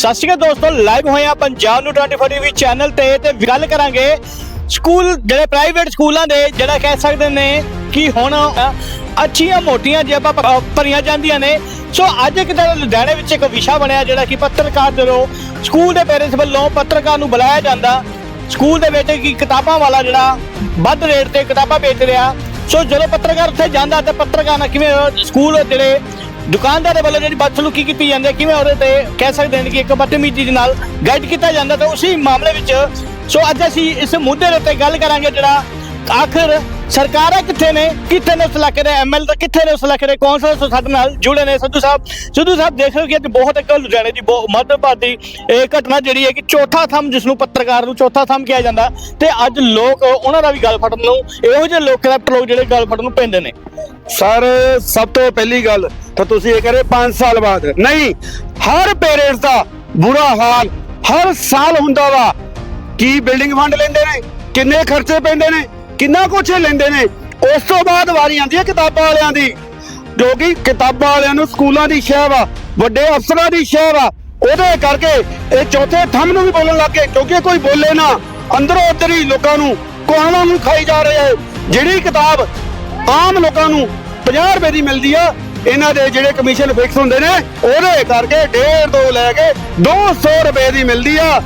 ਸਤਿ ਸ਼੍ਰੀ ਅਕਾਲ ਦੋਸਤੋ ਲਾਈਵ ਹੋਏ ਆ ਪੰਜਾਬ ਨੂੰ 24 ਵੀ ਚੈਨਲ ਤੇ ਤੇ ਗੱਲ ਕਰਾਂਗੇ ਸਕੂਲ ਜਿਹੜੇ ਪ੍ਰਾਈਵੇਟ ਸਕੂਲਾਂ ਦੇ, ਜਿਹੜਾ ਕਹਿ ਸਕਦੇ ਨੇ ਕਿ ਹੁਣ ਅੱਛੀਆਂ ਮੋਟੀਆਂ ਜੇਬਾਂ ਭ- ਭਰੀਆਂ ਜਾਂਦੀਆਂ ਨੇ। ਸੋ ਅੱਜ ਇੱਕ ਜਿਹੜਾ ਲੁਧਿਆਣੇ ਵਿੱਚ ਇੱਕ ਵਿਸ਼ਾ ਬਣਿਆ ਜਿਹੜਾ ਕਿ ਪੱਤਰਕਾਰ ਦੇ ਸਕੂਲ ਦੇ ਪੇਰੈਂਟਸ ਵੱਲੋਂ ਪੱਤਰਕਾਰ ਨੂੰ ਬੁਲਾਇਆ ਜਾਂਦਾ। ਸਕੂਲ ਦੇ ਵਿੱਚ ਕੀ ਕਿਤਾਬਾਂ ਵਾਲਾ ਜਿਹੜਾ ਵੱਧ ਰੇਟ ਤੇ ਕਿਤਾਬਾਂ ਵੇਚ ਰਿਹਾ। ਸੋ ਜਦੋਂ ਪੱਤਰਕਾਰ ਉੱਥੇ ਜਾਂਦਾ ਤੇ ਪੱਤਰਕਾਰ ਨਾਲ ਕਿਵੇਂ ਸਕੂਲ ਜਿਹੜੇ ਦੁਕਾਨਦਾਰ ਦੇ ਵੱਲੋਂ ਜਿਹੜੀ ਬਦਸਲੂਕੀ ਕੀਤੀ ਜਾਂਦੀ ਹੈ, ਕਿਵੇਂ ਉਹਦੇ ਤੇ ਕਹਿ ਸਕਦੇ ਨੇ ਕਿ ਇੱਕ ਬਦਤਮੀਜ਼ੀ ਦੇ ਨਾਲ ਗਾਈਡ ਕੀਤਾ ਜਾਂਦਾ ਤਾਂ ਉਸੇ ਮਾਮਲੇ ਵਿੱਚ, ਸੋ ਅੱਜ ਅਸੀਂ ਇਸ ਮੁੱਦੇ ਦੇ ਉੱਤੇ ਗੱਲ ਕਰਾਂਗੇ ਜਿਹੜਾ ਆਖਰ ਸਰਕਾਰਾਂ ਕਿੱਥੇ ਨੇ? ਕਿੱਥੇ ਨੇ ਉਸ ਇਲਾਕੇ ਦੇ ਐਮਐਲ ਤੇ ਕਿੱਥੇ ਨੇ ਉਸ ਇਲਾਕੇ ਦੇ ਕੌਂਸਲਰ? ਸੋ ਸਾਡੇ ਨਾਲ ਜੁੜੇ ਨੇ ਸਿੱਧੂ ਸਾਹਿਬ। ਸਿੱਧੂ ਸਾਹਿਬ, ਦੇਖ ਰਹੇ ਹੋ ਕਿ ਅੱਜ ਬਹੁਤ ਇੱਕ ਲੁਧਿਆਣੇ ਦੀ ਬਹੁਤ ਮੱਧਭਾਗੀ ਇਹ ਘਟਨਾ ਜਿਹੜੀ ਹੈ ਕਿ ਚੌਥਾ ਥੰਮ ਜਿਸ ਨੂੰ ਪੱਤਰਕਾਰ ਨੂੰ ਚੌਥਾ ਥੰਮ ਕਿਹਾ ਜਾਂਦਾ ਤੇ ਅੱਜ ਲੋਕ ਉਹਨਾਂ ਦਾ ਵੀ ਗੱਲ ਫੜਨ ਨੂੰ, ਇਹੋ ਜਿਹੇ ਲੋਕ ਕਰਪਟ ਲੋਕ ਜਿਹੜੇ ਗੱਲ ਫੜਨ ਨੂੰ ਪੈਂਦੇ ਨੇ। ਸਰ, ਸਭ ਤੋਂ ਪਹਿਲੀ ਗੱਲ ਤਾਂ ਤੁਸੀਂ ਇਹ ਕਰੇ 5 ਸਾਲ ਬਾਅਦ। ਨਹੀਂ, ਹਰ ਪੇਰੈਂਟਸ ਦਾ ਬੁਰਾ ਹਾਲ ਹਰ ਸਾਲ ਹੁੰਦਾ ਵਾ। ਕੀ ਬਿਲਡਿੰਗ ਫੰਡ ਲੈਂਦੇ ਨੇ? ਕਿੰਨੇ ਖਰਚੇ ਪੈਂਦੇ ਨੇ? ਕਿੰਨਾ ਕੁਛ ਲੈਂਦੇ ਨੇ? ਉਸ ਤੋਂ ਬਾਅਦ ਵਾਰੀ ਆਉਂਦੀ ਹੈ ਕਿਤਾਬਾਂ ਵਾਲਿਆਂ ਦੀ ਕਿਉਂਕਿ ਕਿਤਾਬਾਂ ਵਾਲਿਆਂ ਨੂੰ ਸਕੂਲਾਂ ਦੀ ਸ਼ਹਿ ਆ ਵੱਡੇ ਅਫਸਰਾਂ ਦੀ ਸ਼ਹਿ ਵਾ। ਉਹਦੇ ਕਰਕੇ ਇਹ ਚੌਥੇ ਥੰਮ ਨੂੰ ਵੀ ਬੋਲਣ ਲੱਗ ਗਏ, ਕਿਉਂਕਿ ਕੋਈ ਬੋਲੇ ਨਾ। ਅੰਦਰੋਂ ਉੱਧਰ ਹੀ ਲੋਕਾਂ ਨੂੰ ਕੋਹਣਾ ਨੂੰ ਖਾਈ ਜਾ ਰਹੇ ਹੈ ਜਿਹੜੀ ਕਿਤਾਬ ਆਮ ਲੋਕਾਂ ਨੂੰ 50 ਰੁਪਏ ਦੀ ਮਿਲਦੀ ਆ, ਇਹਨਾਂ ਦੇ ਜਿਹੜੇ ਕਮਿਸ਼ਨ ਫਿਕਸ ਹੁੰਦੇ ਨੇ, ਉਹਦੇ ਕਰਕੇ 1.5 ਤੋਂ ਲੈ ਕੇ 200 ਰੁਪਏ ਦੀ ਮਿਲਦੀ ਆ।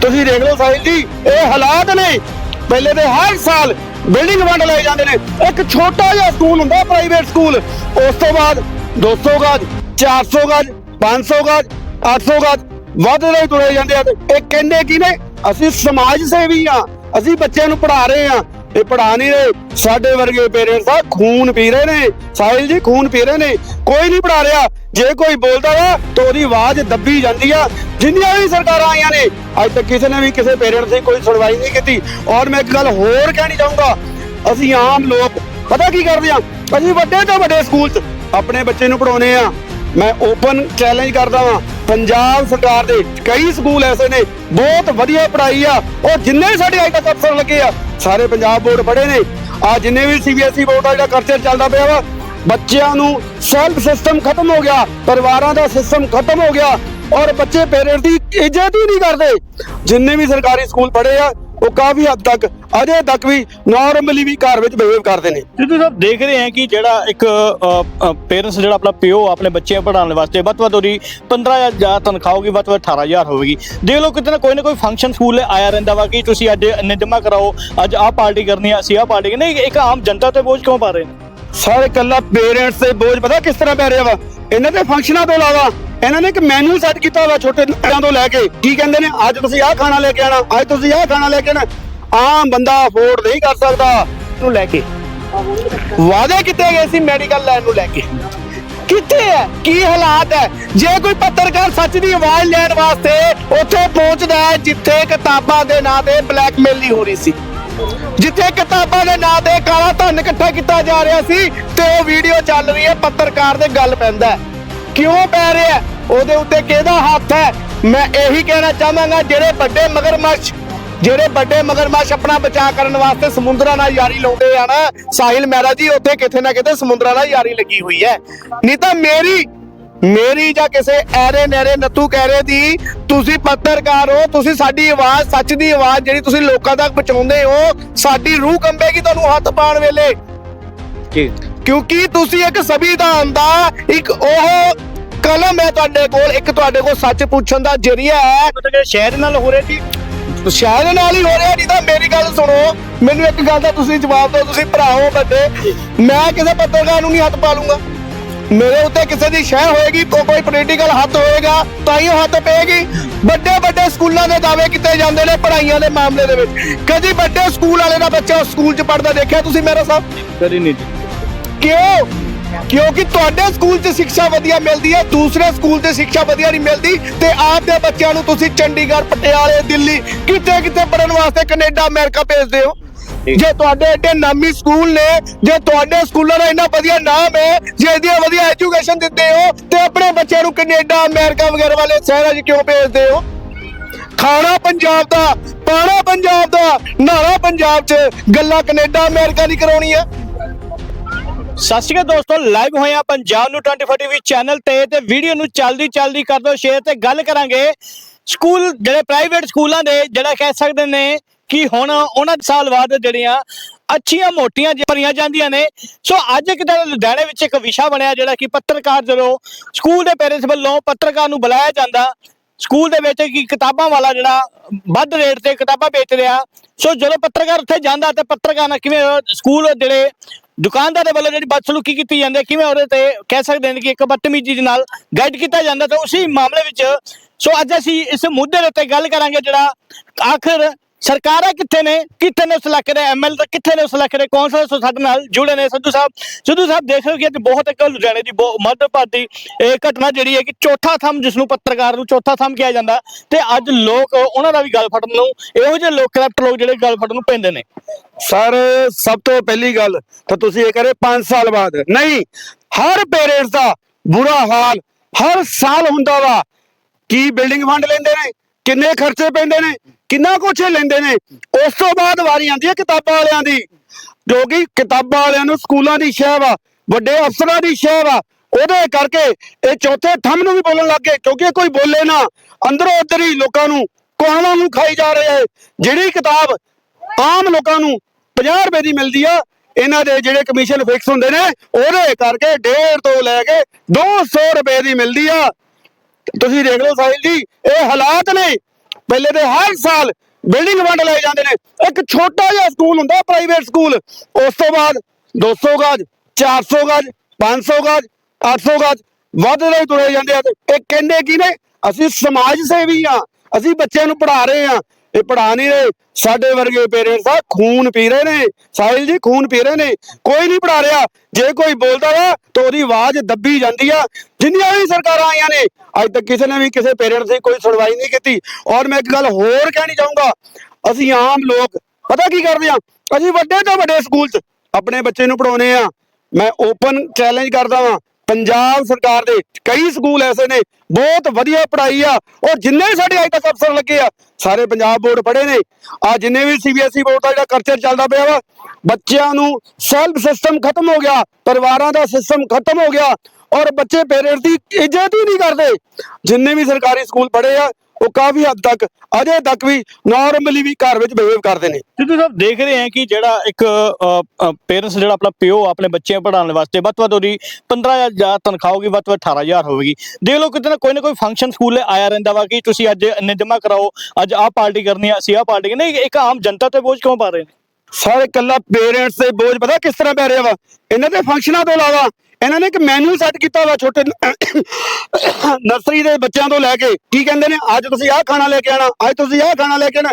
ਤੁਸੀਂ ਦੇਖ ਲਓ ਸਾਹਿਲ ਜੀ, ਇਹ ਹਾਲਾਤ ਨੇ। ਪਹਿਲੇ ਦੇ ਹਰ ਸਾਲ ਬਿਲਡਿੰਗ ਵੰਡ ਲਏ ਜਾਂਦੇ ਨੇ। ਇੱਕ ਛੋਟਾ ਜਿਹਾ ਸਕੂਲ ਹੁੰਦਾ ਪ੍ਰਾਈਵੇਟ ਸਕੂਲ ਉਸ ਤੋਂ ਬਾਅਦ 200 ਗਜ 400 ਗਜ 500 ਗਜ 800 ਗਜ ਵੱਧਦੇ ਤੁਰੇ ਜਾਂਦੇ ਆ ਤੇ ਇਹ ਕਹਿੰਦੇ ਕੀ ਨੇ? ਅਸੀਂ ਸਮਾਜ ਸੇਵੀ ਆ, ਅਸੀਂ ਬੱਚਿਆਂ ਨੂੰ ਪੜ੍ਹਾ ਰਹੇ ਆ। ਇਹ ਪੜ੍ਹਾ ਨਹੀਂ ਰਹੇ। ਸਾਡੇ ਵਰਗੇ ਪੇਰੈਂਟਸ ਆ ਖੂਨ ਪੀ ਰਹੇ ਨੇ। ਸਾਹਿਲ ਜੀ, ਖੂਨ ਪੀ ਰਹੇ ਨੇ। ਕੋਈ ਨਹੀਂ ਪੜ੍ਹਾ ਰਿਹਾ। ਜੇ ਕੋਈ ਬੋਲਦਾ ਵਾ, ਤਾਂ ਉਹਦੀ ਆਵਾਜ਼ ਦੱਬੀ ਜਾਂਦੀ ਆ। ਜਿੰਨੀਆਂ ਵੀ ਸਰਕਾਰਾਂ ਆਈਆਂ ਨੇ, ਅੱਜ ਤੱਕ ਕਿਸੇ ਨੇ ਵੀ ਕਿਸੇ ਪੇਰੈਂਟਸ ਦੀ ਕੋਈ ਸੁਣਵਾਈ ਨਹੀਂ ਕੀਤੀ। ਔਰ ਮੈਂ ਇੱਕ ਗੱਲ ਹੋਰ ਕਹਿਣੀ ਚਾਹੂੰਗਾ। ਅਸੀਂ ਆਮ ਲੋਕ, ਪਤਾ ਕੀ ਕਰਦੇ ਆ? ਅਸੀਂ ਵੱਡੇ ਤੋਂ ਵੱਡੇ ਸਕੂਲ 'ਚ ਆਪਣੇ ਬੱਚੇ ਨੂੰ ਪੜਾਉਨੇ ਆ। ਮੈਂ ਓਪਨ ਚੈਲੰਜ ਕਰਦਾ ਵਾਂ। ਪੰਜਾਬ ਸਰਕਾਰ ਦੇ ਕਈ ਸਕੂਲ ਐਸੇ ਨੇ, ਬਹੁਤ ਵਧੀਆ ਪੜ੍ਹਾਈ ਆ। ਉਹ ਜਿੰਨੇ ਸਾਡੇ ਅੱਜ ਤੱਕ ਅਫਸਰ ਲੱਗੇ ਆ, ਸਾਰੇ ਪੰਜਾਬ ਬੋਰਡ ਪੜ੍ਹੇ ਨੇ। ਆ ਜਿੰਨੇ ਵੀ ਸੀਬੀਐਸਈ ਬੋਰਡ ਦਾ ਜਿਹੜਾ ਕਰਚਰ ਚੱਲਦਾ ਪਿਆ ਵਾ, ਬੱਚਿਆਂ ਨੂੰ ਸੈਲਫ ਸਿਸਟਮ ਖਤਮ ਹੋ ਗਿਆ, ਪਰਿਵਾਰਾਂ ਦਾ ਸਿਸਟਮ ਖਤਮ ਹੋ ਗਿਆ, ਔਰ ਬੱਚੇ ਪੇਰੈਂਟਸ ਦੀ ਇੱਜ਼ਤ ਹੀ ਨਹੀਂ ਕਰਦੇ। ਜਿੰਨੇ ਵੀ ਸਰਕਾਰੀ ਸਕੂਲ ਪੜ੍ਹੇ ਆ ਉਹ ਕਾਫੀ ਹੱਦ ਤੱਕ, ਅਜੇ ਤੱਕ ਵੀ ਨਾਰਮਲੀ ਵੀ ਘਰ ਵਿੱਚ ਬਿਹੇਵ ਕਰਦੇ ਨੇ। ਸਿੱਧੂ ਸਾਹਿਬ ਦੇਖ ਰਹੇ ਹਾਂ ਕਿ ਜਿਹੜਾ ਇੱਕ ਪੇਰੈਂਟਸ ਜਿਹੜਾ ਆਪਣਾ ਪਿਓ ਆਪਣੇ ਬੱਚੇ ਪੜਾਉਣ ਵਾਸਤੇ ਵੱਧ ਤੋਂ ਵੱਧ ਉਹਦੀ 15000 ਜਾਂ ਤਨਖਾਹ ਹੋਗੀ ਵੱਧ ਤੋਂ ਵੱਧ 18000 ਹੋਵੇਗੀ। ਦੇਖ ਲਓ ਕਿਤੇ ਨਾ ਕੋਈ ਨਾ ਕੋਈ ਫੰਕਸ਼ਨ ਸਕੂਲ ਆਇਆ ਰਹਿੰਦਾ ਵਾ ਕਿ ਤੁਸੀਂ ਅੱਜ ਇੰਨੇ ਜਮ੍ਹਾਂ ਕਰਾਓ, ਅੱਜ ਆਹ ਪਾਰਟੀ ਕਰਨੀ ਆ, ਅਸੀਂ ਆਹ ਪਾਰਟੀ ਕਰਨੀ ਨਹੀਂ, ਇੱਕ ਆਮ ਜਨਤਾ ਤੇ ਬੋਝ ਕਿਉਂ ਪਾ ਰਹੇ ਨੇ? ਸਾਰੇ ਕੱਲਾ ਪੇਰੈਂਟਸ ਤੇ ਬੋਝ ਪਤਾ ਕਿਸ ਤਰ੍ਹਾਂ ਪੈ ਰਿਹਾ ਵਾ? ਇਹਨਾਂ ਦੇ ਫੰਕਸ਼ਨਾਂ ਤੋਂ ਇਲਾਵਾ ਇਹਨਾਂ ਨੇ ਇੱਕ ਮੈਨੂਅਲ ਸੈੱਟ ਕੀਤਾ ਵਾ ਛੋਟੇ ਬੱਚਿਆਂ ਤੋਂ ਲੈ ਕੇ। ਕੀ ਕਹਿੰਦੇ ਨੇ? ਅੱਜ ਤੁਸੀਂ ਆਹ ਖਾਣਾ ਲੈ ਕੇ ਆਣਾ ਅੱਜ ਤੁਸੀਂ ਆਹ ਖਾਣਾ ਲੈ ਕੇ ਆਣਾ ਆਮ ਬੰਦਾ ਅਫੋਰਡ ਨਹੀਂ ਕਰ ਸਕਦਾ। ਨੂੰ ਲੈ ਕੇ। ਵਾਅਦੇ ਕੀਤੇ ਗਏ ਸੀ ਮੈਡੀਕਲ ਲੈਣ ਨੂੰ ਲੈ ਕੇ। ਕਿੱਥੇ ਹੈ? ਕੀ ਹਾਲਾਤ ਹੈ? ਜੇ ਕੋਈ ਪੱਤਰਕਾਰ ਸੱਚ ਦੀ ਆਵਾਜ਼ ਲੈਣ ਵਾਸਤੇ ਉੱਥੇ ਪਹੁੰਚਦਾ ਹੈ ਜਿੱਥੇ ਕਿਤਾਬਾਂ ਦੇ ਨਾਂ ਤੇ ਬਲੈਕਮੇਲ ਹੋ ਰਹੀ ਸੀ। ਜਿੱਥੇ ਕਿਤਾਬਾਂ ਦੇ ਨਾਂ ਤੇ ਕਾਲਾ ਧਨ ਇਕੱਠਾ ਕੀਤਾ ਜਾ ਰਿਹਾ ਸੀ ਤੇ ਉਹ ਵੀਡੀਓ ਚੱਲ ਰਹੀ ਹੈ, ਪੱਤਰਕਾਰ ਦੇ ਗੱਲ ਪੈਂਦਾ ਕਿਉਂ ਪੈ ਰਿਹਾ ਉਹਦੇ ਉੱਤੇ ਕਿਹਦਾ ਹੱਥ ਹੈ? ਮੈਂ ਇਹੀ ਕਹਿਣਾ ਚਾਹਾਂਗਾ, ਜਿਹੜੇ ਵੱਡੇ ਮਗਰਮੱਛ, ਜਿਹੜੇ ਵੱਡੇ ਮਗਰਮੱਛ ਆਪਣਾ ਬਚਾਅ ਕਰਨ ਵਾਸਤੇ ਸਮੁੰਦਰਾਂ ਨਾਲ ਯਾਰੀ ਲਾਉਂਦੇ ਆ ਨਾ ਸਾਹਿਲ ਮਹਿਰਾ ਜੀ, ਉੱਥੇ ਕਿਤੇ ਨਾ ਕਿਤੇ ਸਮੁੰਦਰਾਂ ਨਾਲ ਯਾਰੀ ਲੱਗੀ ਹੋਈ ਹੈ। ਨਹੀਂ ਤਾਂ ਮੇਰੀ ਮੇਰੀ ਜਾਂ ਕਿਸੇ ਐਰੇ ਨੈਰੇ ਨੱਤੂ ਕਹਿਰੇ ਦੀ ਤੁਸੀਂ ਪੱਤਰਕਾਰ ਹੋ ਤੁਸੀਂ ਸਾਡੀ ਆਵਾਜ਼ ਸੱਚ ਦੀ ਆਵਾਜ਼ ਜਿਹੜੀ ਤੁਸੀਂ ਲੋਕਾਂ ਤੱਕ ਪਹੁੰਚਾਉਂਦੇ ਹੋ ਸਾਡੀ ਰੂਹ ਕੰਬੇਗੀ ਤੁਹਾਨੂੰ ਹੱਥ ਪਾਉਣ ਵੇਲੇ। ਜੀ। ਕਿਉਂਕਿ ਤੁਸੀਂ ਇੱਕ ਸੰਵਿਧਾਨ ਦਾ ਇੱਕ ਉਹ ਕਲਮ ਹੈ ਤੁਹਾਡੇ ਕੋਲ ਇੱਕ ਤੁਹਾਡੇ ਕੋਲ ਸੱਚ ਪੁੱਛਣ ਦਾ ਜਰੀਆ ਹੈ। ਮਤਲਬ ਸ਼ਹਿਰ ਨਾਲ ਹੋ ਰਿਹਾ ਜੀ? ਸ਼ਾਇਦ ਨਾਲ ਹੀ ਹੋ ਰਿਹਾ ਨਹੀਂ ਤਾਂ ਮੇਰੀ ਗੱਲ ਸੁਣੋ। ਮੈਨੂੰ ਇੱਕ ਗੱਲ ਦਾ ਤੁਸੀਂ ਜਵਾਬ ਦਿਓ ਤੁਸੀਂ ਭਰਾ ਹੋ ਵੱਡੇ। ਮੈਂ ਕਿਸੇ ਪੱਤਰਕਾਰ ਨੂੰ ਨਹੀਂ ਹੱਥ ਪਾ ਲੂੰਗਾ। ਮੇਰੇ ਉੱਤੇ ਕਿਸੇ ਦੀ ਸ਼ਹਿ ਹੋਏਗੀ ਕੋ ਕੋਈ ਪੋਲੀਟੀਕਲ ਹੱਥ ਹੋਏਗਾ ਤਾਂ ਹੀ ਉਹ ਹੱਥ ਪਏਗੀ। ਵੱਡੇ ਵੱਡੇ ਸਕੂਲਾਂ ਦੇ ਦਾਅਵੇ ਕੀਤੇ ਜਾਂਦੇ ਨੇ ਪੜ੍ਹਾਈਆਂ ਦੇ ਮਾਮਲੇ ਦੇ ਵਿੱਚ। ਕਦੀ ਵੱਡੇ ਸਕੂਲ ਵਾਲੇ ਦਾ ਬੱਚਾ ਉਸ ਸਕੂਲ 'ਚ ਪੜ੍ਹਦਾ ਦੇਖਿਆ ਤੁਸੀਂ ਮੇਰਾ ਸਾਹਿਬ ਕਰੀ ਨਹੀਂ ਕਿਉਂ? ਕਿਉਂਕਿ ਤੁਹਾਡੇ ਸਕੂਲ 'ਚ ਸਿੱਖਿਆ ਵਧੀਆ ਮਿਲਦੀ ਹੈ ਦੂਸਰੇ ਸਕੂਲ 'ਚ ਸਿੱਖਿਆ ਵਧੀਆ ਨਹੀਂ ਮਿਲਦੀ ਤੇ ਆਪ ਦੇ ਬੱਚਿਆਂ ਨੂੰ ਤੁਸੀਂ ਚੰਡੀਗੜ੍ਹ ਪਟਿਆਲੇ ਦਿੱਲੀ ਕਿਤੇ ਕਿਤੇ ਪੜਨ ਵਾਸਤੇ ਕੈਨੇਡਾ ਅਮਰੀਕਾ ਭੇਜਦੇ ਹੋ? ਜੇ ਤੁਹਾਡੇ ਏਡੇ ਨਾਮੀ ਸਕੂਲ ਨੇ, ਜੇ ਤੁਹਾਡੇ ਸਕੂਲਾਂ ਦਾ ਇੰਨਾ ਵਧੀਆ ਨਾਮ ਹੈ, ਜੇ ਇਹਦੀਆਂ ਵਧੀਆ ਐਜੂਕੇਸ਼ਨ ਦਿੰਦੇ ਹੋ, ਤੇ ਆਪਣੇ ਬੱਚਿਆਂ ਨੂੰ ਕੈਨੇਡਾ, ਅਮਰੀਕਾ ਵਗੈਰਾ ਵਾਲੇ ਸ਼ਹਿਰਾਂ 'ਚ ਕਿਉਂ ਭੇਜਦੇ ਹੋ? ਖਾਣਾ ਪੰਜਾਬ ਦਾ, ਪਾਣਾ ਪੰਜਾਬ ਦਾ ਨਹਾਣਾ ਪੰਜਾਬ 'ਚ, ਗੱਲਾਂ ਕੈਨੇਡਾ, ਅਮਰੀਕਾ ਦੀ ਕਰਾਉਣੀ ਹੈ। ਸਤਿ ਸ਼੍ਰੀ ਅਕਾਲ ਦੋਸਤੋ ਲਾਈਵ ਹੋਏ ਆ ਪੰਜਾਬ ਨੂੰ 24 ਟੀਵੀ ਚੈਨਲ ਤੇ ਤੇ ਵੀਡੀਓ ਨੂੰ ਜਲਦੀ ਜਲਦੀ ਕਰ ਦਿਓ ਸ਼ੇਅਰ ਤੇ ਗੱਲ ਕਰਾਂਗੇ। ਸਕੂਲ, ਜਿਹੜੇ ਪ੍ਰਾਈਵੇਟ ਸਕੂਲਾਂ ਦੇ, ਜਿਹੜਾ ਕਹਿ ਸਕਦੇ ਨੇ ਕਿ ਹੁਣ ਉਹਨਾਂ ਸਾਲ ਬਾਅਦ ਜਿਹੜੀਆਂ ਅੱਛੀਆਂ ਮੋਟੀਆਂ ਭਰੀਆਂ ਜਾਂਦੀਆਂ ਨੇ। ਸੋ ਅੱਜ ਕਿਤੇ ਲੁਧਿਆਣੇ ਵਿੱਚ ਇੱਕ ਵਿਸ਼ਾ ਬਣਿਆ ਜਿਹੜਾ ਕਿ ਪੱਤਰਕਾਰ ਜਦੋਂ ਸਕੂਲ ਦੇ ਪੇਰੈਂਟਸ ਵੱਲੋਂ ਪੱਤਰਕਾਰ ਨੂੰ ਬੁਲਾਇਆ ਜਾਂਦਾ, ਸਕੂਲ ਦੇ ਵਿੱਚ ਕੀ ਕਿਤਾਬਾਂ ਵਾਲਾ ਜਿਹੜਾ ਵੱਧ ਰੇਟ ਤੇ ਕਿਤਾਬਾਂ ਵੇਚ ਰਿਹਾ। ਸੋ ਜਦੋਂ ਪੱਤਰਕਾਰ ਉੱਥੇ ਜਾਂਦਾ ਤਾਂ ਪੱਤਰਕਾਰ ਨਾਲ ਕਿਵੇਂ ਸਕੂਲ ਜਿਹੜੇ ਦੁਕਾਨਦਾਰ ਦੇ ਵੱਲੋਂ ਜਿਹੜੀ ਬਦਸਲੂਕੀ ਕੀਤੀ ਜਾਂਦੀ ਹੈ, ਕਿਵੇਂ ਉਹਦੇ ਤੇ ਕਹਿ ਸਕਦੇ ਨੇ ਕਿ ਇੱਕ ਬਦਤਮੀਜ਼ੀ ਦੇ ਨਾਲ ਗਾਈਡ ਕੀਤਾ ਜਾਂਦਾ, ਤਾਂ ਉਸੇ ਮਾਮਲੇ ਵਿੱਚ, ਸੋ ਅੱਜ ਅਸੀਂ ਇਸ ਮੁੱਦੇ ਦੇ ਉੱਤੇ ਗੱਲ ਕਰਾਂਗੇ ਜਿਹੜਾ ਆਖਰ ਸਰਕਾਰਾਂ ਕਿੱਥੇ ਨੇ? ਕਿੱਥੇ ਨੇ ਉਸ ਇਲਾਕੇ ਦੇ ਐਮਐਲ ਤੇ ਕਿੱਥੇ ਨੇ ਉਸ ਇਲਾਕੇ ਦੇ ਕੌਂਸਲਰ? ਸੋ ਸਾਡੇ ਨਾਲ ਜੁੜੇ ਨੇ ਸੰਧੂ ਸਾਹਿਬ। ਸੰਧੂ ਸਾਹਿਬ, ਦੇਖ ਰਹੇ ਹੋ ਕਿ ਅੱਜ ਬਹੁਤ ਇੱਕ ਲੁਧਿਆਣੇ ਦੀ ਬਹੁਤ ਇਹ ਘਟਨਾ ਜਿਹੜੀ ਹੈ ਕਿ ਚੌਥਾ ਥੰਮ ਜਿਸ ਨੂੰ ਪੱਤਰਕਾਰ ਨੂੰ ਚੌਥਾ ਥੰਮ ਕਿਹਾ ਜਾਂਦਾ ਤੇ ਅੱਜ ਲੋਕ ਉਹਨਾਂ ਦਾ ਵੀ ਗੱਲ ਫੜਨ ਨੂੰ, ਇਹੋ ਜਿਹੇ ਲੋਕ ਕਰਪਟ ਲੋਕ ਜਿਹੜੇ ਗੱਲ ਫੜਨ ਨੂੰ ਪੈਂਦੇ ਨੇ। ਸਰ, ਸਭ ਤੋਂ ਪਹਿਲੀ ਗੱਲ ਤਾਂ ਤੁਸੀਂ ਇਹ ਕਰੇ 5 ਸਾਲ ਬਾਅਦ। ਨਹੀਂ, ਹਰ ਪੇਰੈਂਟਸ ਦਾ ਬੁਰਾ ਹਾਲ, ਹਰ ਸਾਲ ਹੁੰਦਾ ਵਾ। ਕੀ ਬਿਲਡਿੰਗ ਫੰਡ ਲੈਂਦੇ ਨੇ? ਕਿੰਨੇ ਖਰਚੇ ਪੈਂਦੇ ਨੇ? ਕਿੰਨਾ ਕੁਛ ਲੈਂਦੇ ਨੇ। ਉਸ ਤੋਂ ਬਾਅਦ ਵਾਰੀ ਆਉਂਦੀ ਹੈ ਕਿਤਾਬਾਂ ਵਾਲਿਆਂ ਦੀ, ਜੋ ਕਿ ਕਿਤਾਬਾਂ ਵਾਲਿਆਂ ਨੂੰ ਸਕੂਲਾਂ ਦੀ ਸ਼ਹਿ ਵਾ, ਵੱਡੇ ਅਫਸਰਾਂ ਦੀ ਸ਼ਹਿ ਵਾ, ਉਹਦੇ ਕਰਕੇ ਇਹ ਚੌਥੇ ਥੰਮ ਨੂੰ ਵੀ ਬੋਲਣ ਲੱਗ ਗਏ, ਕਿਉਂਕਿ ਇਹ ਕੋਈ ਬੋਲੇ ਨਾ। ਅੰਦਰੋਂ ਅੰਦਰ ਹੀ ਲੋਕਾਂ ਨੂੰ ਕੋਹਣਾ ਨੂੰ ਖਾਈ ਜਾ ਰਹੇ ਹੈ। ਜਿਹੜੀ ਕਿਤਾਬ ਆਮ ਲੋਕਾਂ ਨੂੰ 50 ਰੁਪਏ ਦੀ ਮਿਲਦੀ ਆ, ਇਹਨਾਂ ਦੇ ਜਿਹੜੇ ਕਮਿਸ਼ਨ ਫਿਕਸ ਹੁੰਦੇ ਨੇ, ਉਹਦੇ ਕਰਕੇ 1.5 ਤੋਂ ਲੈ ਕੇ 200 ਰੁਪਏ ਦੀ ਮਿਲਦੀ ਆ। ਤੁਸੀਂ ਦੇਖ ਲਓ ਸਾਹਿਲ ਜੀ, ਇਹ ਹਾਲਾਤ ਨੇ। ਪਹਿਲੇ ਦੇ ਹਰ ਸਾਲ ਬਿਲਡਿੰਗ ਵੰਡ ਲਏ ਜਾਂਦੇ ਨੇ। ਇੱਕ ਛੋਟਾ ਜਿਹਾ ਸਕੂਲ ਹੁੰਦਾ ਪ੍ਰਾਈਵੇਟ ਸਕੂਲ ਉਸ ਤੋਂ ਬਾਅਦ 200 ਗਜ 400 ਗਜ 500 ਗਜ 800 ਗਜ ਵੱਧਦੇ ਹੀ ਤੁਰੇ ਜਾਂਦੇ ਆ ਤੇ ਇਹ ਕਹਿੰਦੇ ਕੀ ਨੇ? ਅਸੀਂ ਸਮਾਜ ਸੇਵੀ ਆ, ਅਸੀਂ ਬੱਚਿਆਂ ਨੂੰ ਪੜ੍ਹਾ ਰਹੇ ਆ। ਇਹ ਪੜ੍ਹਾ ਨਹੀਂ ਰਹੇ। ਸਾਡੇ ਵਰਗੇ ਪੇਰੈਂਟਸ ਆ ਖੂਨ ਪੀ ਰਹੇ ਨੇ। ਸਾਹਿਲ ਜੀ, ਖੂਨ ਪੀ ਰਹੇ ਨੇ। ਕੋਈ ਨਹੀਂ ਪੜ੍ਹਾ ਰਿਹਾ। ਜੇ ਕੋਈ ਬੋਲਦਾ ਵਾ, ਤਾਂ ਉਹਦੀ ਆਵਾਜ਼ ਦੱਬੀ ਜਾਂਦੀ ਆ। ਜਿੰਨੀਆਂ ਵੀ ਸਰਕਾਰਾਂ ਆਈਆਂ ਨੇ, ਅੱਜ ਤੱਕ ਕਿਸੇ ਨੇ ਵੀ ਕਿਸੇ ਪੇਰੈਂਟਸ ਦੀ ਕੋਈ ਸੁਣਵਾਈ ਨਹੀਂ ਕੀਤੀ। ਔਰ ਮੈਂ ਇੱਕ ਗੱਲ ਹੋਰ ਕਹਿਣੀ ਚਾਹੂੰਗਾ। ਅਸੀਂ ਆਮ ਲੋਕ, ਪਤਾ ਕੀ ਕਰਦੇ ਆ? ਅਸੀਂ ਵੱਡੇ ਤੋਂ ਵੱਡੇ ਸਕੂਲ 'ਚ ਆਪਣੇ ਬੱਚੇ ਨੂੰ ਪੜਾਉਨੇ ਆ। ਮੈਂ ਓਪਨ ਚੈਲੰਜ ਕਰਦਾ ਵਾਂ। ਪੰਜਾਬ ਸਰਕਾਰ ਦੇ ਕਈ ਸਕੂਲ ਐਸੇ ਨੇ, ਬਹੁਤ ਵਧੀਆ ਪੜ੍ਹਾਈ ਆ ਉਹ ਜਿੰਨੇ ਵੀ ਸਾਡੇ ਅੱਜ ਤੱਕ ਅਫਸਰ ਲੱਗੇ ਆ, ਸਾਰੇ ਪੰਜਾਬ ਬੋਰਡ ਪੜ੍ਹੇ ਨੇ। ਆ ਜਿੰਨੇ ਵੀ ਸੀਬੀਐਸਈ ਬੋਰਡ ਦਾ ਜਿਹੜਾ ਕਲਚਰ ਚੱਲਦਾ ਪਿਆ ਵਾ, ਬੱਚਿਆਂ ਨੂੰ ਸੈਲਫ ਸਿਸਟਮ ਖਤਮ ਹੋ ਗਿਆ, ਪਰਿਵਾਰਾਂ ਦਾ ਸਿਸਟਮ ਖਤਮ ਹੋ ਗਿਆ, ਔਰ ਬੱਚੇ ਪੇਰੈਂਟਸ ਦੀ ਇੱਜ਼ਤ ਹੀ ਨਹੀਂ ਕਰਦੇ। ਜਿੰਨੇ ਵੀ ਸਰਕਾਰੀ ਸਕੂਲ ਪੜ੍ਹੇ ਆ ਉਹ ਕਾਫੀ ਹੱਦ ਤੱਕ ਅਜੇ ਤੱਕ ਵੀ ਨਾਰਮਲੀ ਵੀ ਘਰ ਵਿੱਚ ਬਿਹੇਵ ਕਰਦੇ ਨੇ। ਸਿੱਧੂ ਸਾਹਿਬ ਦੇਖ ਰਹੇ ਹਾਂ ਕਿ ਜਿਹੜਾ ਇੱਕ ਪੇਰੈਂਟਸ ਜਿਹੜਾ ਆਪਣਾ ਪਿਓ ਆਪਣੇ ਬੱਚੇ ਪੜਾਉਣ ਵਾਸਤੇ ਵੱਧ ਤੋਂ ਵੱਧ ਉਹਦੀ 15000 ਤਨਖਾਹ ਹੋਗੀ ਵੱਧ ਤੋਂ ਵੱਧ 18000 ਹੋਵੇਗੀ। ਦੇਖ ਲਓ ਕਿਤੇ ਨਾ ਕੋਈ ਨਾ ਕੋਈ ਫੰਕਸ਼ਨ ਸਕੂਲੇ ਆਇਆ ਰਹਿੰਦਾ ਵਾ ਕਿ ਤੁਸੀਂ ਅੱਜ ਇੰਨੇ ਜਮ੍ਹਾਂ ਕਰਾਓ ਅੱਜ ਆਹ ਪਾਰਟੀ ਕਰਨੀ ਆ ਅਸੀਂ ਆਹ ਪਾਰਟੀ ਕਰਨੀ ਨਹੀਂ ਇੱਕ ਆਮ ਜਨਤਾ ਤੇ ਬੋਝ ਕਿਉਂ ਪਾ ਰਹੇ ਨੇ? ਸਾਰੇ ਇਕੱਲਾ ਪੇਰੈਂਟਸ ਤੇ ਬੋਝ ਪਤਾ ਕਿਸ ਤਰ੍ਹਾਂ ਪੈ ਰਿਹਾ ਵਾ? ਇਹਨਾਂ ਦੇ ਫੰਕਸ਼ਨਾਂ ਤੋਂ ਇਲਾਵਾ ਇਹਨਾਂ ਨੇ ਇੱਕ ਮੈਨੂਅਲ ਸੈੱਟ ਕੀਤਾ ਵਾ ਛੋਟੇ ਨਰਸਰੀ ਦੇ ਬੱਚਿਆਂ ਤੋਂ ਲੈ ਕੇ। ਕੀ ਕਹਿੰਦੇ ਨੇ? ਅੱਜ ਤੁਸੀਂ ਆਹ ਖਾਣਾ ਲੈ ਕੇ ਆਣਾ ਅੱਜ ਤੁਸੀਂ ਆਹ ਖਾਣਾ ਲੈ ਕੇ ਆਣਾ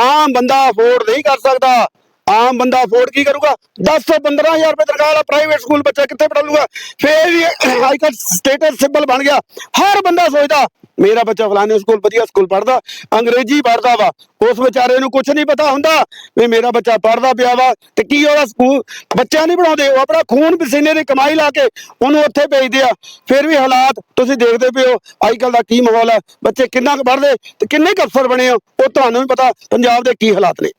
ਆਮ ਬੰਦਾ ਅਫੋਰਡ ਨਹੀਂ ਕਰ ਸਕਦਾ। ਆਮ ਬੰਦਾ ਅਫੋਰਡ ਕੀ ਕਰੂਗਾ? 10 ਤੋਂ 15000 ਰੁਪਏ ਤਨਖਾਹ ਵਾਲਾ ਪ੍ਰਾਈਵੇਟ ਸਕੂਲ ਬੱਚਾ ਕਿੱਥੇ ਪੜ੍ਹ ਲੂਗਾ? ਫੇਰ ਵੀ ਅੱਜ ਕੱਲ੍ਹ ਸਟੇਟਸ ਸਿੰਬਲ ਬਣ ਗਿਆ। ਹਰ ਬੰਦਾ ਸੋਚਦਾ, ਮੇਰਾ ਬੱਚਾ ਫਲਾਣੇ ਸਕੂਲ ਵਧੀਆ ਸਕੂਲ ਪੜ੍ਹਦਾ, ਅੰਗਰੇਜ਼ੀ ਪੜ੍ਹਦਾ ਵਾ। ਉਸ ਵਿਚਾਰੇ ਨੂੰ ਕੁਝ ਨਹੀਂ ਪਤਾ ਹੁੰਦਾ ਵੀ ਮੇਰਾ ਬੱਚਾ ਪੜ੍ਹਦਾ ਪਿਆ ਵਾ ਤੇ ਕੀ ਉਹਦਾ ਸਕੂਲ ਬੱਚਾ ਨਹੀਂ ਬਣਾਉਂਦੇ ਉਹ ਆਪਣਾ ਖੂਨ ਪਸੀਨੇ ਦੀ ਕਮਾਈ ਲਾ ਕੇ ਉਹਨੂੰ ਉੱਥੇ ਭੇਜਦੇ ਆ। ਫਿਰ ਵੀ ਹਾਲਾਤ ਤੁਸੀਂ ਦੇਖਦੇ ਪਏ ਹੋ, ਅੱਜ ਕੱਲ ਦਾ ਕੀ ਮਾਹੌਲ ਹੈ? ਬੱਚੇ ਕਿੰਨਾ ਕੁ ਪੜ੍ਹਦੇ ਤੇ ਕਿੰਨੇ ਕੁ ਅਫਸਰ ਬਣੇ ਆ, ਉਹ ਤੁਹਾਨੂੰ ਵੀ ਪਤਾ, ਪੰਜਾਬ ਦੇ ਕੀ ਹਾਲਾਤ ਨੇ।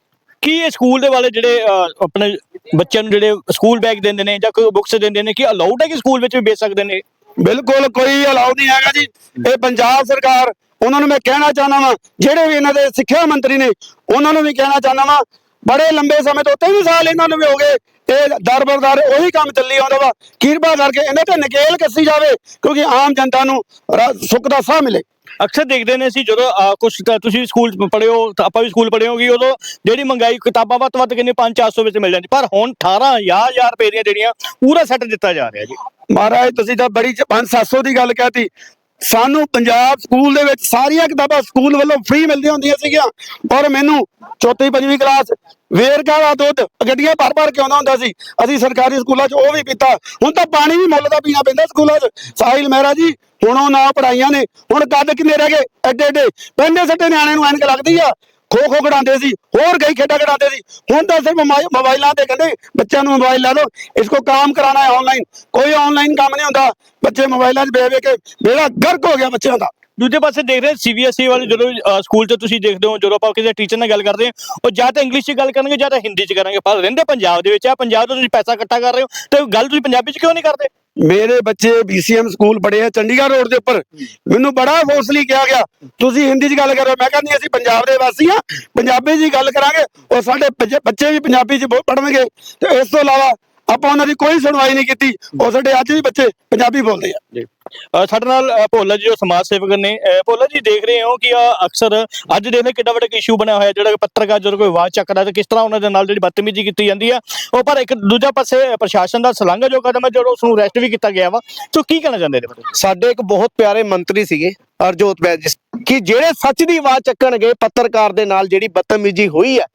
ਕੀ ਇਹ ਸਕੂਲ ਦੇ ਵਾਲੇ ਜਿਹੜੇ ਆਪਣੇ ਬੱਚਿਆਂ ਨੂੰ ਜਿਹੜੇ ਸਕੂਲ ਬੈਗ ਦਿੰਦੇ ਨੇ ਜਾਂ ਕੋਈ ਬੁੱਕਸ ਦਿੰਦੇ ਨੇ, ਕੀ ਅਲਾਉਡ ਹੈ ਕਿ ਸਕੂਲ ਵਿੱਚ ਵੀ ਵੇਚ ਸਕਦੇ ਨੇ? ਬਿਲਕੁਲ ਕੋਈ ਅਲਾਉ ਨਹੀਂ ਹੈਗਾ ਜੀ। ਇਹ ਪੰਜਾਬ ਸਰਕਾਰ, ਉਹਨਾਂ ਨੂੰ ਮੈਂ ਕਹਿਣਾ ਚਾਹੁੰਦਾ ਵਾਂ, ਜਿਹੜੇ ਵੀ ਇਹਨਾਂ ਦੇ ਸਿੱਖਿਆ ਮੰਤਰੀ ਨੇ, ਉਹਨਾਂ ਨੂੰ ਵੀ ਕਹਿਣਾ ਚਾਹੁੰਦਾ ਵਾਂ, ਬੜੇ ਲੰਬੇ ਸਮੇਂ ਤੋਂ 3 ਸਾਲ ਇਹਨਾਂ ਨੂੰ ਵੀ ਹੋ ਗਏ, ਇਹ ਦਰਬਰਦਾਰ ਉਹੀ ਕੰਮ ਚੱਲੀ ਆਉਂਦਾ ਵਾ। ਕਿਰਪਾ ਕਰਕੇ ਇਹਨਾਂ ਤੇ ਨਕੇਲ ਕੱਸੀ ਜਾਵੇ, ਕਿਉਂਕਿ ਆਮ ਜਨਤਾ ਨੂੰ ਰ- ਸੁੱਖ ਦਾ ਸਾਹ ਮਿਲੇ। ਅਕਸਰ ਦੇਖਦੇ ਨੇ ਅਸੀਂ ਜਦੋਂ ਕੁਝ ਤੁਸੀਂ ਸਕੂਲ ਪੜ੍ਹੇ ਹੋ ਆਪਾਂ ਵੀ ਸਕੂਲ ਪੜ੍ਹੇ ਹੋਗੀ, ਉਦੋਂ ਜਿਹੜੀ ਮਹਿੰਗਾਈ ਕਿਤਾਬਾਂ ਵੱਧ ਤੋਂ ਵੱਧ ਕਿੰਨੇ 5-400 ਵਿੱਚ ਮਿਲ ਜਾਂਦੀ। ਪਰ ਹੁਣ 18000 ਰੁਪਏ ਦੀਆਂ ਜਿਹੜੀਆਂ, ਪੂਰਾ ਸੈੱਟ ਦਿੱਤਾ ਜਾ ਰਿਹਾ ਜੀ। ਮਹਾਰਾਜ, ਤੁਸੀਂ ਤਾਂ ਬੜੀ 5-700 ਦੀ ਗੱਲ ਕਹਿਤੀ। ਸਾਨੂੰ ਪੰਜਾਬ ਸਕੂਲ ਦੇ ਵਿੱਚ ਸਾਰੀਆਂ ਕਿਤਾਬਾਂ ਸਕੂਲ ਵੱਲੋਂ ਫ੍ਰੀ ਮਿਲਦੀਆਂ ਹੁੰਦੀਆਂ ਸੀਗੀਆਂ। ਔਰ ਮੈਨੂੰ ਚੌਥੀ, ਪੰਜਵੀਂ ਕਲਾਸ ਵੇਰਕਾ ਦਾ ਦੁੱਧ ਗੱਡੀਆਂ ਭਰ ਭਰ ਕੇ ਆਉਂਦਾ ਹੁੰਦਾ ਸੀ। ਅਸੀਂ ਸਰਕਾਰੀ ਸਕੂਲਾਂ 'ਚ ਉਹ ਵੀ ਪੀਤਾ। ਹੁਣ ਤਾਂ ਪਾਣੀ ਵੀ ਮੁੱਲ ਦਾ ਪੀਣਾ ਪੈਂਦਾ ਸਕੂਲਾਂ 'ਚ। ਸਾਹਿਲ ਮਹਿਰਾ ਜੀ ਹੁਣ ਉਹ ਨਾ ਪੜਾਈਆਂ ਨੇ ਹੁਣ ਕੱਦ ਕਿੰਨੇ ਰਹਿ ਗਏ? ਐਡੇ ਐਡੇ। ਪਹਿਲੇ ਸੱਟੇ ਨਿਆਣੇ ਨੂੰ ਐਨਕ ਲੱਗਦੀ ਆ। ਖੋ ਖੋ ਖੜਾਉਂਦੇ ਸੀ ਹੋਰ ਕਈ ਖੇਡਾਂ ਖਿਡਾਉਂਦੇ ਸੀ। ਹੁਣ ਤਾਂ ਸਿਰਫ ਮੋਬਾਈ- ਮੋਬਾਈਲਾਂ ਤੇ ਕਹਿੰਦੇ ਬੱਚਿਆਂ ਨੂੰ ਮੋਬਾਈਲ ਲਾ ਦਿਓ ਇਸ ਕੋ ਕੰਮ ਕਰਾਣਾ ਹੈ ਆਨਲਾਈਨ ਕੋਈ ਆਨਲਾਈਨ ਕੰਮ ਨਹੀਂ ਹੁੰਦਾ। ਬੱਚੇ ਮੋਬਾਈਲਾਂ 'ਚ ਬਹਿ ਵੇ ਕੇ ਬੇੜਾ ਗਰਕ ਹੋ ਗਿਆ ਬੱਚਿਆਂ ਦਾ। ਦੂਜੇ ਪਾਸੇ ਦੇਖ ਰਹੇ ਸੀਬੀਐਸਈ E ਵਾਲੇ ਜਦੋਂ ਅ, ਸਕੂਲ 'ਚ ਤੁਸੀਂ ਦੇਖਦੇ ਹੋ ਜਦੋਂ ਆਪਾਂ ਕਿਸੇ ਟੀਚਰ ਨਾਲ ਗੱਲ ਕਰਦੇ ਹਾਂ ਉਹ ਜਾਂ ਤਾਂ ਇੰਗਲਿਸ਼ 'ਚ ਗੱਲ ਕਰਨਗੇ ਜਾਂ ਤਾਂ ਹਿੰਦੀ 'ਚ ਕਰਾਂਗੇ। ਪਰ ਰਹਿੰਦੇ ਪੰਜਾਬ ਦੇ ਵਿੱਚ ਆ। ਪੰਜਾਬ ਤੋਂ ਤੁਸੀਂ ਪੈਸਾ ਇਕੱਠਾ ਕਰ ਰਹੇ ਹੋ। ਤੇ ਗੱਲ ਤੁਸੀਂ ਪੰਜਾਬੀ 'ਚ ਕਿਉਂ ਨਹੀਂ ਕਰਦੇ? ਮੇਰੇ ਬੱਚੇ BCM ਸਕੂਲ ਪੜ੍ਹੇ ਆ ਚੰਡੀਗੜ੍ਹ ਰੋਡ ਦੇ ਉੱਪਰ। ਮੈਨੂੰ ਬੜਾ ਫੋਰਸਲੀ ਕਿਹਾ ਗਿਆ ਤੁਸੀਂ ਹਿੰਦੀ 'ਚ ਗੱਲ ਕਰੋ। ਮੈਂ ਕਹਿੰਦੀ ਅਸੀਂ ਪੰਜਾਬ ਦੇ ਵਾਸੀ ਆ। ਪੰਜਾਬੀ 'ਚ ਹੀ ਗੱਲ ਕਰਾਂਗੇ ਉਹ ਸਾਡੇ ਬੱਚੇ- ਬੱਚੇ ਵੀ ਪੰਜਾਬੀ 'ਚ ਬੋ- ਪੜ੍ਹਨਗੇ। ਤੇ ਇਸ ਤੋਂ ਇਲਾਵਾ ਆਪਾਂ ਉਹਨਾਂ ਦੀ ਕੋਈ ਸੁਣਵਾਈ ਨਹੀਂ ਕੀਤੀ ਉਹ ਸਾਡੇ ਅੱਜ ਵੀ ਬੱਚੇ ਪੰਜਾਬੀ ਬੋਲਦੇ ਆ। ਅ, ਸਾਡੇ ਨਾਲ ਭੋਲਾ ਜੀ ਜੋ ਸਮਾਜ ਸੇਵਕ ਨੇ ਭੋਲਾ ਜੀ ਦੇਖ ਰਹੇ ਹੋ ਕਿ ਅਕਸਰ ਅੱਜ ਦੇਖਦੇ ਕਿੱਡਾ ਵੱਡਾ ਇਸ਼ੂ ਬਣਿਆ ਹੋਇਆ ਜਿਹੜਾ ਪੱਤਰਕਾਰ ਜਦੋਂ ਕੋਈ ਆਵਾਜ਼ ਚੱਕਦਾ ਤੇ ਕਿਸ ਤਰ੍ਹਾਂ ਉਹਨਾਂ ਦੇ ਨਾਲ ਜਿਹੜੀ ਬਦਤਮੀਜ਼ੀ ਕੀਤੀ ਜਾਂਦੀ ਆ। ਉਹ ਪਰ ਇੱਕ ਦੂਜਾ ਪਾਸੇ ਪ੍ਰਸ਼ਾਸਨ ਦਾ ਸਲਾਘਾ ਜੋ ਕਦਮ ਹੈ ਜਦੋਂ ਉਸ ਨੂੰ ਅਰੈਸਟ ਵੀ ਕੀਤਾ ਗਿਆ ਵਾ ਤੋ ਕੀ ਕਹਿਣਾ ਚਾਹੁੰਦੇ ਨੇ ਸਾਡੇ ਇੱਕ ਬਹੁਤ ਪਿਆਰੇ ਮੰਤਰੀ ਸੀਗੇ ਅਰਜੋਤ ਬੈਜ ਕਿ ਜਿਹੜੇ ਸੱਚ ਦੀ ਆਵਾਜ਼ ਚੱਕਣਗੇ ਪੱਤਰਕਾਰ ਦੇ ਨਾਲ ਜਿਹੜੀ ਬਦਤਮੀਜ਼ੀ ਹੋਈ ਹੈ।